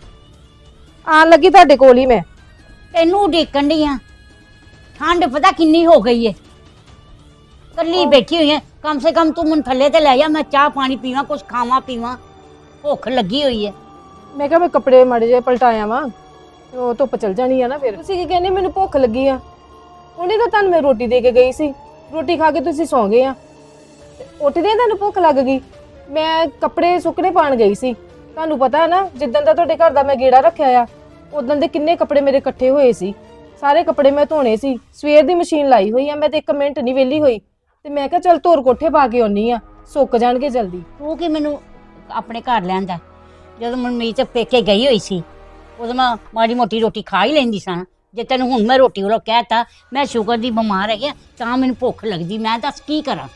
ਆਣ ਲੱਗੀ ਤੁਹਾਡੇ ਕੋਲ ਹੀ ਮੈਂ। ਤੈਨੂੰ ਡੇਕਣ ਡਈ ਆ। ਠੰਡ ਪਤਾ ਕਿੰਨੀ ਹੋ ਗਈ ਏ। ਕੱਲੀ ਬੈਠੀ ਹੋਈ ਐ ਕਮ ਸੇ ਕਮ ਤੂੰ ਮੈਨੂੰ ਥੱਲੇ ਤੇ ਲੈ ਜਾ। ਮੈਂ ਚਾਹ ਪਾਣੀ ਪੀਵਾਂ ਕੁਝ ਖਾਵਾਂ ਪੀਵਾਂ। ਭੁੱਖ ਲੱਗੀ ਹੋਈ ਹੈ ਮੈਂ ਕਿਹਾ ਮੈਂ ਕੱਪੜੇ ਮਾੜੇ ਜਿਹੇ ਪਲਟਾਇਆ ਵਾਂ। ਤੇ ਉਹ ਧੁੱਪ ਚਲ ਜਾਣੀ ਆ ਨਾ ਫਿਰ। ਤੁਸੀਂ ਕੀ ਕਹਿੰਦੇ ਮੈਨੂੰ ਭੁੱਖ ਲੱਗੀ ਆ। ਹੁਣੇ ਤਾਂ ਤੁਹਾਨੂੰ ਮੈਂ ਰੋਟੀ ਦੇ ਕੇ ਗਈ ਸੀ। ਰੋਟੀ ਖਾ ਕੇ ਤੁਸੀਂ ਸੌਂ ਗਏ ਆ। ਤੇ ਉੱਠਦੇ ਤੁਹਾਨੂੰ ਭੁੱਖ ਲੱਗ ਗਈ। ਮੈਂ ਕੱਪੜੇ ਸੁੱਕਣੇ ਪਾਣ ਗਈ ਸੀ। ਤੁਹਾਨੂੰ ਪਤਾ ਹੈ ਨਾ ਜਿੱਦਣ ਦਾ ਤੁਹਾਡੇ ਘਰ ਦਾ ਮੈਂ ਗੇੜਾ ਰੱਖਿਆ ਆ ਉਦੋਂ ਦੇ ਕਿੰਨੇ ਕੱਪੜੇ ਮੇਰੇ ਇਕੱਠੇ ਹੋਏ ਸੀ। ਸਾਰੇ ਕੱਪੜੇ ਮੈਂ ਧੋਣੇ ਸੀ। ਸਵੇਰ ਦੀ ਮਸ਼ੀਨ ਲਾਈ ਹੋਈ ਆ ਮੈਂ ਤੇ ਇੱਕ ਮਿੰਟ ਨਹੀਂ ਵਿਹਲੀ ਹੋਈ। ਤੇ ਮੈਂ ਕਿਹਾ ਚੱਲ ਧੋਰ ਕੋਠੇ ਪਾ ਕੇ ਆਉਣੀ ਆ। ਸੁੱਕ ਜਾਣਗੇ ਜਲਦੀ। ਤੂੰ ਕਿ ਮੈਨੂੰ ਆਪਣੇ ਘਰ ਲੈਂਦਾ ਜਦੋਂ ਮਨਮੀਤ ਪੇਕੇ ਗਈ ਹੋਈ ਸੀ ਉਦੋਂ ਮੈਂ ਮਾੜੀ ਮੋਟੀ ਰੋਟੀ ਖਾ ਹੀ ਲੈਂਦੀ ਸਾਂ। ਜੇ ਤੈਨੂੰ ਹੁਣ ਮੈਂ ਰੋਟੀ ਵਾਲਾ ਕਹਿਤਾ, ਮੈਂ ਸ਼ੂਗਰ ਦੀ ਬਿਮਾਰ ਹੈਗੀ ਆ, ਤਾਂ ਮੈਨੂੰ ਭੁੱਖ ਲੱਗਦੀ, ਮੈਂ ਦੱਸ ਕੀ ਕਰਾਂ?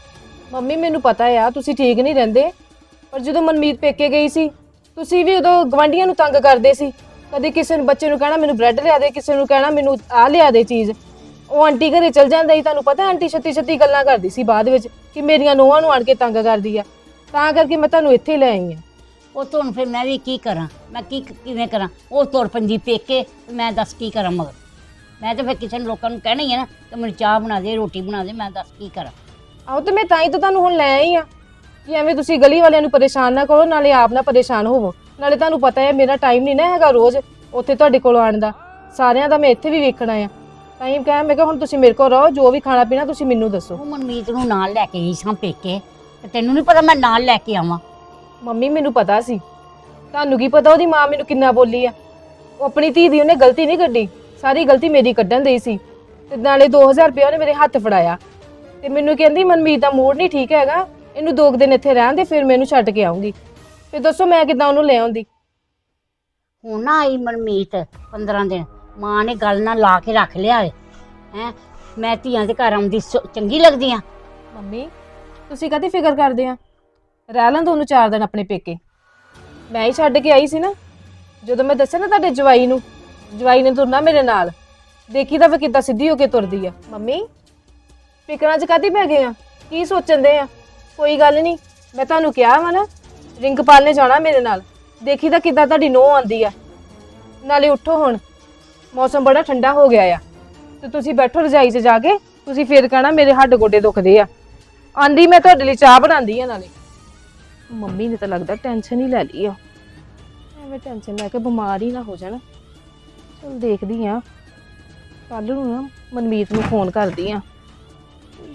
ਮੰਮੀ, ਮੈਨੂੰ ਪਤਾ ਆ, ਤੁਸੀਂ ਠੀਕ ਨਹੀਂ ਰਹਿੰਦੇ। ਪਰ ਜਦੋਂ ਮਨਮੀਤ ਪੇਕੇ ਗਈ ਸੀ, ਤੁਸੀਂ ਵੀ ਉਦੋਂ ਗਵਾਂਢੀਆਂ ਨੂੰ ਤੰਗ ਕਰਦੇ ਸੀ। ਕਦੇ ਕਿਸੇ ਨੂੰ ਬੱਚੇ ਨੂੰ ਕਹਿਣਾ, ਮੈਨੂੰ ਬ੍ਰੈਡ ਲਿਆ ਦੇ, ਕਿਸੇ ਨੂੰ ਕਹਿਣਾ, ਮੈਨੂੰ ਆ ਲਿਆ ਦੇ ਚੀਜ਼। ਉਹ ਆਂਟੀ ਘਰੇ ਚਲ ਜਾਂਦਾ ਸੀ, ਤੁਹਾਨੂੰ ਪਤਾ ਆਂਟੀ ਛੱਤੀ ਛੱਤੀ ਗੱਲਾਂ ਕਰਦੀ ਸੀ ਬਾਅਦ ਵਿੱਚ, ਕਿ ਮੇਰੀਆਂ ਨੂੰਹਾਂ ਨੂੰ ਆਣ ਕੇ ਤੰਗ ਕਰਦੀ ਆ। ਤਾਂ ਕਰਕੇ ਮੈਂ ਤੁਹਾਨੂੰ ਇੱਥੇ ਲੈ ਆਈ ਆ। ਉਹ ਤੋਂ ਹੁਣ ਫਿਰ ਮੈਂ ਵੀ ਕੀ ਕਰਾਂ? ਮੈਂ ਕੀ ਕਿਵੇਂ ਕਰਾਂ? ਉਹ ਤੁਰ ਪੰਜੀ ਪੇਕੇ ਤੇ ਮੈਂ ਦੱਸ ਕੀ ਕਰਾਂ ਮਗਰ? ਮੈਂ ਤਾਂ ਫਿਰ ਕਿਸੇ ਨੂੰ ਲੋਕਾਂ ਨੂੰ ਕਹਿਣਾ ਹੀ ਹੈ ਨਾ ਕਿ ਮੈਨੂੰ ਚਾਹ ਬਣਾ ਦੇ ਰੋਟੀ ਬਣਾ ਦੇ ਮੈਂ ਦੱਸ ਕੀ ਕਰਾਂ? ਆਹੋ ਤੇ ਮੈਂ ਤਾਂ ਹੀ ਤਾਂ ਤੁਹਾਨੂੰ ਹੁਣ ਲੈ ਆਈ ਆ ਕਿ ਐਵੇਂ ਤੁਸੀਂ ਗਲੀ ਵਾਲਿਆਂ ਨੂੰ ਪਰੇਸ਼ਾਨ ਨਾ ਕਰੋ ਨਾਲੇ ਆਪ ਨਾ ਪਰੇਸ਼ਾਨ ਹੋਵੋ। ਨਾਲੇ ਤੁਹਾਨੂੰ ਪਤਾ ਹੈ ਮੇਰਾ ਟਾਈਮ ਨਹੀਂ ਨਾ ਹੈਗਾ ਰੋਜ਼ ਉੱਥੇ ਤੁਹਾਡੇ ਕੋਲ ਆਉਣ ਦਾ। ਸਾਰਿਆਂ ਦਾ ਮੈਂ ਇੱਥੇ ਵੀ ਵੇਖਣਾ ਆ। ਹੀ ਕਿਹਾ ਮੈਂ ਕਿਹਾ ਹੁਣ ਤੁਸੀਂ ਮੇਰੇ ਕੋਲ ਰਹੋ ਜੋ ਵੀ ਖਾਣਾ ਪੀਣਾ ਤੁਸੀਂ ਮੈਨੂੰ ਦੱਸੋ। ਉਹ ਮਨਮੀਤ ਨੂੰ ਨਾਲ ਲੈ ਕੇ ਗਈ ਸਾਂ ਪੇਕੇ। ਤੇ ਤੈਨੂੰ ਨਹੀਂ ਪਤਾ ਮੈਂ ਨਾਲ ਲੈ ਕੇ ਆਵਾਂ। ਮੰਮੀ ਮੈਨੂੰ ਪਤਾ ਸੀ। ਤੁਹਾਨੂੰ ਕੀ ਪਤਾ ਉਹਦੀ ਮਾਂ ਮੈਨੂੰ ਕਿੰਨਾ ਬੋਲੀ ਆ? ਉਹ ਆਪਣੀ ਧੀ ਦੀ ਉਹਨੇ ਗਲਤੀ ਨਹੀਂ ਕੱਢੀ। ਸਾਰੀ ਗਲਤੀ ਮੇਰੀ ਕੱਢਣ ਦੀ ਸੀ। ਤੇ ਨਾਲੇ 2000 ਰੁਪਏ ਉਹਨੇ ਮੇਰੇ ਹੱਥ ਫੜਾਇਆ। ਤੇ ਮੈਨੂੰ ਕਹਿੰਦੀ ਮਨਮੀਤ ਦਾ ਮੂਡ ਨਹੀਂ ਠੀਕ ਹੈਗਾ। ਇਹਨੂੰ ਦੋ ਕੁ ਦਿਨ ਇੱਥੇ ਰਹਿਣ ਦੇ ਫਿਰ ਮੈਨੂੰ ਛੱਡ ਕੇ ਆਉਂਗੀ। ਫਿਰ ਦੱਸੋ ਮੈਂ ਕਿੱਦਾਂ ਉਹਨੂੰ ਲੈ ਆਉਂਦੀ? ਹੁਣ ਨਾ ਆਈ ਮਨਮੀਤ 15 ਦਿਨ। ਮਾਂ ਨੇ ਗੱਲ ਨਾਲ ਲਾ ਕੇ ਰੱਖ ਲਿਆ ਏ। ਹੈ? ਮੈਂ ਧੀਆਂ ਦੇ ਘਰ ਆਉਂਦੀ ਸ- ਚੰਗੀ ਲੱਗਦੀ ਆ। ਮੰਮੀ ਤੁਸੀਂ ਕਦੇ ਫਿਕਰ ਕਰਦੇ ਆ? ਰਹਿ ਲੈਣ ਦੋ ਉਹਨੂੰ ਚਾਰ ਦਿਨ ਆਪਣੇ ਪੇਕੇ। ਮੈਂ ਹੀ ਛੱਡ ਕੇ ਆਈ ਸੀ ਨਾ। ਜਦੋਂ ਮੈਂ ਦੱਸਿਆ ਨਾ ਤੁਹਾਡੇ ਜਵਾਈ ਨੂੰ, ਜਵਾਈ ਨੇ ਤੁਰਨਾ ਮੇਰੇ ਨਾਲ। ਦੇਖੀ ਤਾਂ ਫਿਰ ਕਿੱਦਾਂ ਸਿੱਧੀ ਹੋ ਕੇ ਤੁਰਦੀ ਆ। ਮੰਮੀ, ਫਿਕਰਾਂ 'ਚ ਕਾਦੀ ਪੈ ਗਏ ਆ? ਕੀ ਸੋਚਣ ਦੇ ਆ? ਕੋਈ ਗੱਲ ਨਹੀਂ, ਮੈਂ ਤੁਹਾਨੂੰ ਕਿਹਾ ਵਾ ਨਾ ਰਿੰਕਪਾਲ ਨੇ ਜਾਣਾ ਮੇਰੇ ਨਾਲ। ਦੇਖੀ ਤਾਂ ਕਿੱਦਾਂ ਤੁਹਾਡੀ ਨੋਹ ਆਂਦੀ ਆ। ਨਾਲੇ ਉੱਠੋ ਹੁਣ, ਮੌਸਮ ਬੜਾ ਠੰਡਾ ਹੋ ਗਿਆ ਆ। ਤੇ ਤੁਸੀਂ ਬੈਠੋ ਰਜਾਈ 'ਚ ਜਾ ਕੇ, ਤੁਸੀਂ ਫੇਰ ਕਹਿਣਾ ਮੇਰੇ ਹੱਡ ਗੋਡੇ ਦੁਖਦੇ ਆ। ਆਂਦੀ ਮੈਂ ਤੁਹਾਡੇ ਲਈ ਚਾਹ ਬਣਾਉਂਦੀ ਆ ਨਾਲੇ। ਮੰਮੀ ਨੇ ਤਾਂ ਲੱਗਦਾ ਟੈਨਸ਼ਨ ਹੀ ਲੈ ਲਈ ਆ। ਐਵੇਂ ਟੈਨਸ਼ਨ ਲੈ ਕੇ ਬਿਮਾਰ ਹੀ ਨਾ ਹੋ ਜਾਣ। ਚਲ ਦੇਖਦੀ ਆ। ਕੱਲ ਨੂੰ ਨਾ ਮਨਮੀਤ ਨੂੰ ਫੋਨ ਕਰਦੀ ਆ।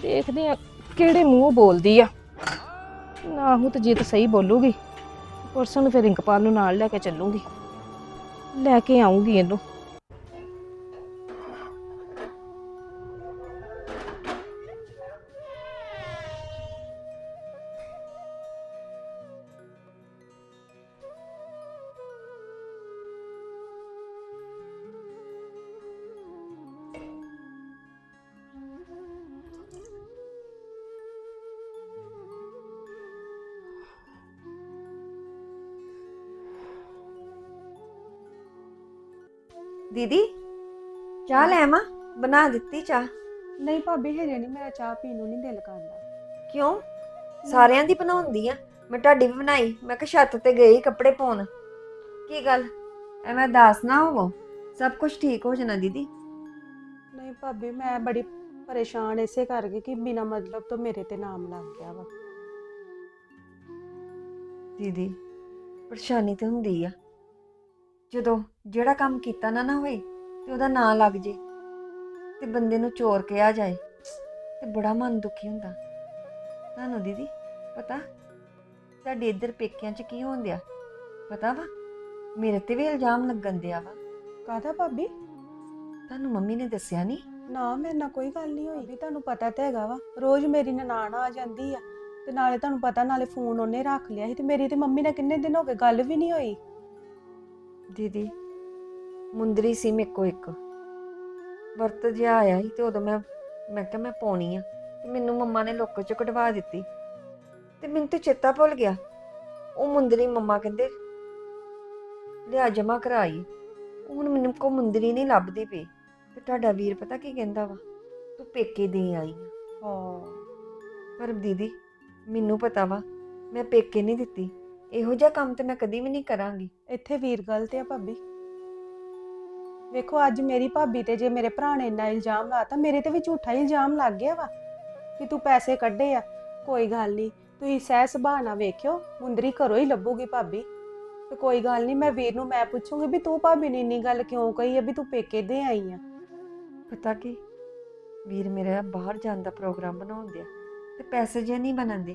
ਦੇਖਦੀ ਆ ਕਿਹੜੇ ਮੂੰਹ ਬੋਲਦੀ ਆ। ਨਾ ਹੋ ਤਾਂ ਜੇ ਸਹੀ ਬੋਲੂਗੀ। ਪਰਸੋਂ ਨੂੰ ਫਿਰ ਰਿੰਕਪਾਲ ਨੂੰ ਨਾਲ ਲੈ ਕੇ ਚੱਲੂਗੀ। ਲੈ ਕੇ ਆਉਂਗੀ ਇਹਨੂੰ। ਦੀਦੀ ਚਾਹ ਲੈ ਆਵਾਂ? ਬਣਾ ਦਿੱਤੀ ਚਾਹ। ਨਹੀਂ ਭਾਬੀ ਹਜੇ ਨਹੀਂ ਮੇਰਾ ਚਾਹ ਪੀਣ ਨੂੰ ਨਹੀਂ ਦਿਲ ਕਰਦਾ। ਕਿਉਂ? ਸਾਰਿਆਂ ਦੀ ਬਣਾਉਂਦੀ ਆ। ਮੈਂ ਤੁਹਾਡੀ ਵੀ ਬਣਾਈ। ਮੈਂ ਕਿਹਾ ਛੱਤ ਤੇ ਗਈ ਕੱਪੜੇ ਪਾਉਣ। ਕੀ ਗੱਲ? ਐਵੇਂ ਦਾਸ ਨਾ ਹੋਵੋ। ਸਭ ਕੁਝ ਠੀਕ ਹੋ ਜਾਣਾ ਦੀਦੀ। ਨਹੀਂ ਭਾਬੀ ਮੈਂ ਬੜੀ ਪਰੇਸ਼ਾਨ ਇਸੇ ਕਰਕੇ ਕਿ ਬਿਨਾ ਮਤਲਬ ਤੋਂ ਮੇਰੇ ਤੇ ਨਾਮ ਲੱਗ ਗਿਆ ਵਾ। ਦੀਦੀ ਪਰੇਸ਼ਾਨੀ ਤੇ ਹੁੰਦੀ ਆ। ਜਦੋਂ ਜਿਹੜਾ ਕੰਮ ਕੀਤਾ ਨਾ ਨਾ ਹੋਏ ਤੇ ਉਹਦਾ ਨਾਂ ਲੱਗ ਜੇ ਤੇ ਬੰਦੇ ਨੂੰ ਚੋਰ ਕਿਹਾ ਜਾਏ ਤੇ ਬੜਾ ਮਨ ਦੁਖੀ ਹੁੰਦਾ। ਤੁਹਾਨੂੰ ਦੀਦੀ ਪਤਾ? ਤੁਹਾਡੇ ਇੱਧਰ ਪੇਕਿਆਂ 'ਚ ਕੀ ਹੁੰਦਿਆ ਪਤਾ ਵਾ? ਮੇਰੇ ਤੇ ਵੀ ਇਲਜ਼ਾਮ ਲੱਗਣ ਦਿਆ ਵਾ। ਕਾਹਦਾ ਭਾਬੀ? ਤੁਹਾਨੂੰ ਮੰਮੀ ਨੇ ਦੱਸਿਆ ਨਹੀਂ ਨਾ ਮੇਰੇ ਨਾਲ ਕੋਈ ਗੱਲ ਨਹੀਂ ਹੋਈ। ਵੀ ਤੁਹਾਨੂੰ ਪਤਾ ਤਾਂ ਹੈਗਾ ਵਾ ਰੋਜ਼ ਮੇਰੀ ਨਨਾਣ ਆ ਜਾਂਦੀ ਆ ਤੇ ਨਾਲੇ ਤੁਹਾਨੂੰ ਪਤਾ ਨਾਲੇ ਫੋਨ ਉਹਨੇ ਰੱਖ ਲਿਆ ਸੀ ਤੇ ਮੇਰੀ ਤੇ ਮੰਮੀ ਨਾਲ ਕਿੰਨੇ ਦਿਨ ਹੋ ਗਏ ਗੱਲ ਵੀ ਨਹੀਂ ਹੋਈ। ਦੀਦੀ ਮੁੰਦਰੀ ਸੀ ਮੇਰੇ ਕੋ ਇੱਕ। ਵਰਤ ਜਿਹਾ ਆਇਆ ਸੀ ਤੇ ਉਦੋਂ ਮੈਂ ਮੈਂ ਕਿਹਾ ਮੈਂ ਪਾਉਣੀ ਆ ਤੇ ਮੈਨੂੰ ਮੰਮਾ ਨੇ ਲੋਕੋ ਚ ਕਢਵਾ ਦਿੱਤੀ। ਤੇ ਮੈਨੂੰ ਤੇ ਚੇਤਾ ਭੁੱਲ ਗਿਆ। ਉਹ ਮੁੰਦਰੀ ਮੰਮਾ ਕਹਿੰਦੇ ਲਿਆ ਜਮਾ ਕਰਾਈ। ਹੁਣ ਮੈਨੂੰ ਕੋ ਮੁੰਦਰੀ ਨਹੀਂ ਲੱਭਦੀ ਪਈ। ਤੇ ਤੁਹਾਡਾ ਵੀਰ ਪਤਾ ਕੀ ਕਹਿੰਦਾ ਵਾ? ਤੂੰ ਪੇਕੇ ਦੇ ਆਈ ਆ। ਹਾਂ। ਪਰ ਦੀਦੀ ਮੈਨੂੰ ਪਤਾ ਵਾ ਮੈਂ ਪੇਕੇ ਨਹੀਂ ਦਿੱਤੀ। ਇਹੋ ਜਿਹਾ ਕੰਮ ਤੇ ਮੈਂ ਕਦੀ ਵੀ ਨਹੀਂ ਕਰਾਂਗੀ। ਇੱਥੇ ਵੀਰ ਗਲਤ ਆ ਭਾਬੀ। ਵੇਖੋ ਅੱਜ ਮੇਰੀ ਭਾਬੀ ਤੇ ਜੇ ਮੇਰੇ ਭਰਾ ਨੇ ਇੰਨਾ ਇਲਜ਼ਾਮ ਲਾਤਾ ਮੇਰੇ ਤੇ ਵੀ ਝੂਠਾ ਇਲਜ਼ਾਮ ਲੱਗ ਗਿਆ ਵਾ ਕਿ ਤੂੰ ਪੈਸੇ ਕੱਢੇ ਆ। ਕੋਈ ਗੱਲ ਨਹੀਂ ਤੁਸੀਂ ਸਹਿ ਸੁਭਾਅ ਨਾਲ ਵੇਖਿਓ ਮੁੰਦਰੀ ਘਰੋਂ ਹੀ ਲੱਭੂਗੀ ਭਾਬੀ। ਤੇ ਕੋਈ ਗੱਲ ਨਹੀਂ ਮੈਂ ਵੀਰ ਨੂੰ ਮੈਂ ਪੁੱਛੂੰਗੀ ਵੀ ਤੂੰ ਭਾਬੀ ਨੇ ਇੰਨੀ ਗੱਲ ਕਿਉਂ ਕਹੀ ਹੈ ਵੀ ਤੂੰ ਪੇਕੇ ਦੇ ਆਈ ਆ? ਪਤਾ ਕੀ? ਵੀਰ ਮੇਰਾ ਬਾਹਰ ਜਾਣ ਦਾ ਪ੍ਰੋਗਰਾਮ ਬਣਾਉਣ ਦਿਆ ਤੇ ਪੈਸੇ ਜੇ ਨਹੀਂ ਬਣਨਦੇ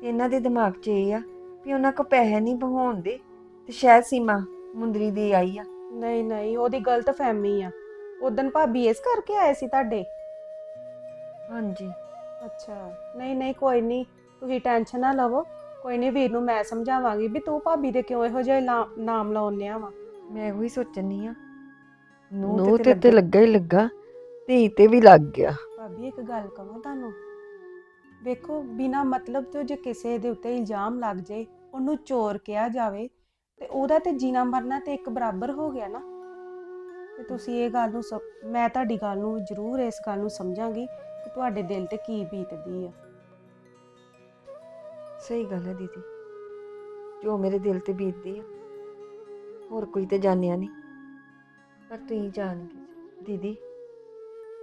ਤੇ ਇਹਨਾਂ ਦੇ ਦਿਮਾਗ 'ਚ ਇਹ ਆ ਵੀ ਉਹਨਾਂ ਕੋ ਪੈਸੇ ਨਹੀਂ ਬਹਾਉਣ ਦੇ ਤੇ ਸ਼ਾਇਦ ਸੀਮਾ ਮੁੰਦਰੀ ਦੀ ਆਈ ਆ। ਨਹੀਂ ਨਹੀਂ ਉਹਦੀ ਗਲਤ ਫਹਿਮੀ ਆ। ਉਦੋਂ ਭਾਬੀ ਇਸ ਕਰਕੇ ਆਏ ਸੀ ਤੁਹਾਡੇ? ਹਾਂਜੀ। ਅੱਛਾ ਨਹੀਂ ਨਹੀਂ ਕੋਈ ਨਹੀਂ ਤੁਸੀਂ ਟੈਨਸ਼ਨ ਨਾ ਲਵੋ। ਕੋਈ ਨਹੀਂ ਵੀਰ ਨੂੰ ਮੈਂ ਸਮਝਾਵਾਂਗੀ ਵੀ ਤੂੰ ਭਾਬੀ ਦੇ ਕਿਉਂ ਇਹੋ ਜਿਹੇ ਲਾ- ਨਾਮ ਲਾਉਣਿਆ ਵਾ? ਮੈਂ ਉਹੀ ਸੋਚਣੀ ਆ। ਨੂੰ ਤੇ ਤੇ ਲੱਗਾ। ਹੀ ਲੱਗਾ ਧੀ ਤੇ ਵੀ ਲੱਗ ਗਿਆ। ਭਾਬੀ ਇੱਕ ਗੱਲ ਕਹਾਂ ਤੁਹਾਨੂੰ ਵੇਖੋ, ਬਿਨਾ ਮਤਲਬ ਤੋਂ ਜੇ ਕਿਸੇ ਦੇ ਉੱਤੇ ਇਲਜ਼ਾਮ ਲੱਗ ਜਾਏ ਉਹਨੂੰ ਚੋਰ ਕਿਹਾ ਜਾਵੇ, ਤੇ ਉਹਦਾ ਤੇ ਜੀਣਾ ਮਰਨਾ ਤੇ ਇੱਕ ਬਰਾਬਰ ਹੋ ਗਿਆ ਨਾ। ਤੇ ਤੁਸੀਂ ਇਹ ਗੱਲ ਨੂੰ ਸਮ- ਮੈਂ ਤੁਹਾਡੀ ਗੱਲ ਨੂੰ ਜ਼ਰੂਰ ਇਸ ਗੱਲ ਨੂੰ ਸਮਝਾਂਗੀ ਕਿ ਤੁਹਾਡੇ ਦਿਲ ਤੇ ਕੀ ਬੀਤਦੀ ਆ। ਸਹੀ ਗੱਲ ਹੈ ਦੀਦੀ। ਜੋ ਮੇਰੇ ਦਿਲ ਤੇ ਬੀਤਦੀ ਆ, ਹੋਰ ਕੋਈ ਤੇ ਜਾਣਿਆ ਨਹੀਂ। ਪਰ ਤੁਸੀਂ ਜਾਣ ਗਏ ਦੀਦੀ,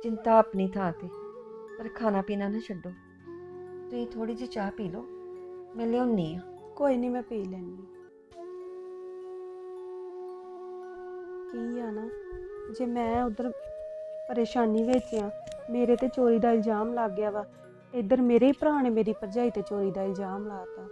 ਚਿੰਤਾ ਆਪਣੀ ਥਾਂ ਤੇ, ਪਰ ਖਾਣਾ ਪੀਣਾ ਨਾ ਛੱਡੋ। ਤੁਸੀਂ ਥੋੜੀ ਜਿਹੀ ਚਾਹ ਪੀ ਲਓ। ਮੈਂ ਲਿਆਉਣੀ ਆ। ਕੋਈ ਨਹੀਂ ਮੈਂ ਪੀ ਲੈਣੀ ਕੀ ਆ ਨਾ? ਜੇ ਮੈਂ ਉਧਰ ਪਰੇਸ਼ਾਨੀ ਵਿੱਚ ਆ, ਮੇਰੇ ਤੇ ਚੋਰੀ ਦਾ ਇਲਜ਼ਾਮ ਲੱਗ ਗਿਆ ਵਾ ਇੱਧਰ ਮੇਰੇ ਭਰਾ ਨੇ ਮੇਰੀ ਭਰਜਾਈ ਤੇ ਚੋਰੀ ਦਾ ਇਲਜ਼ਾਮ ਲਾਤਾ।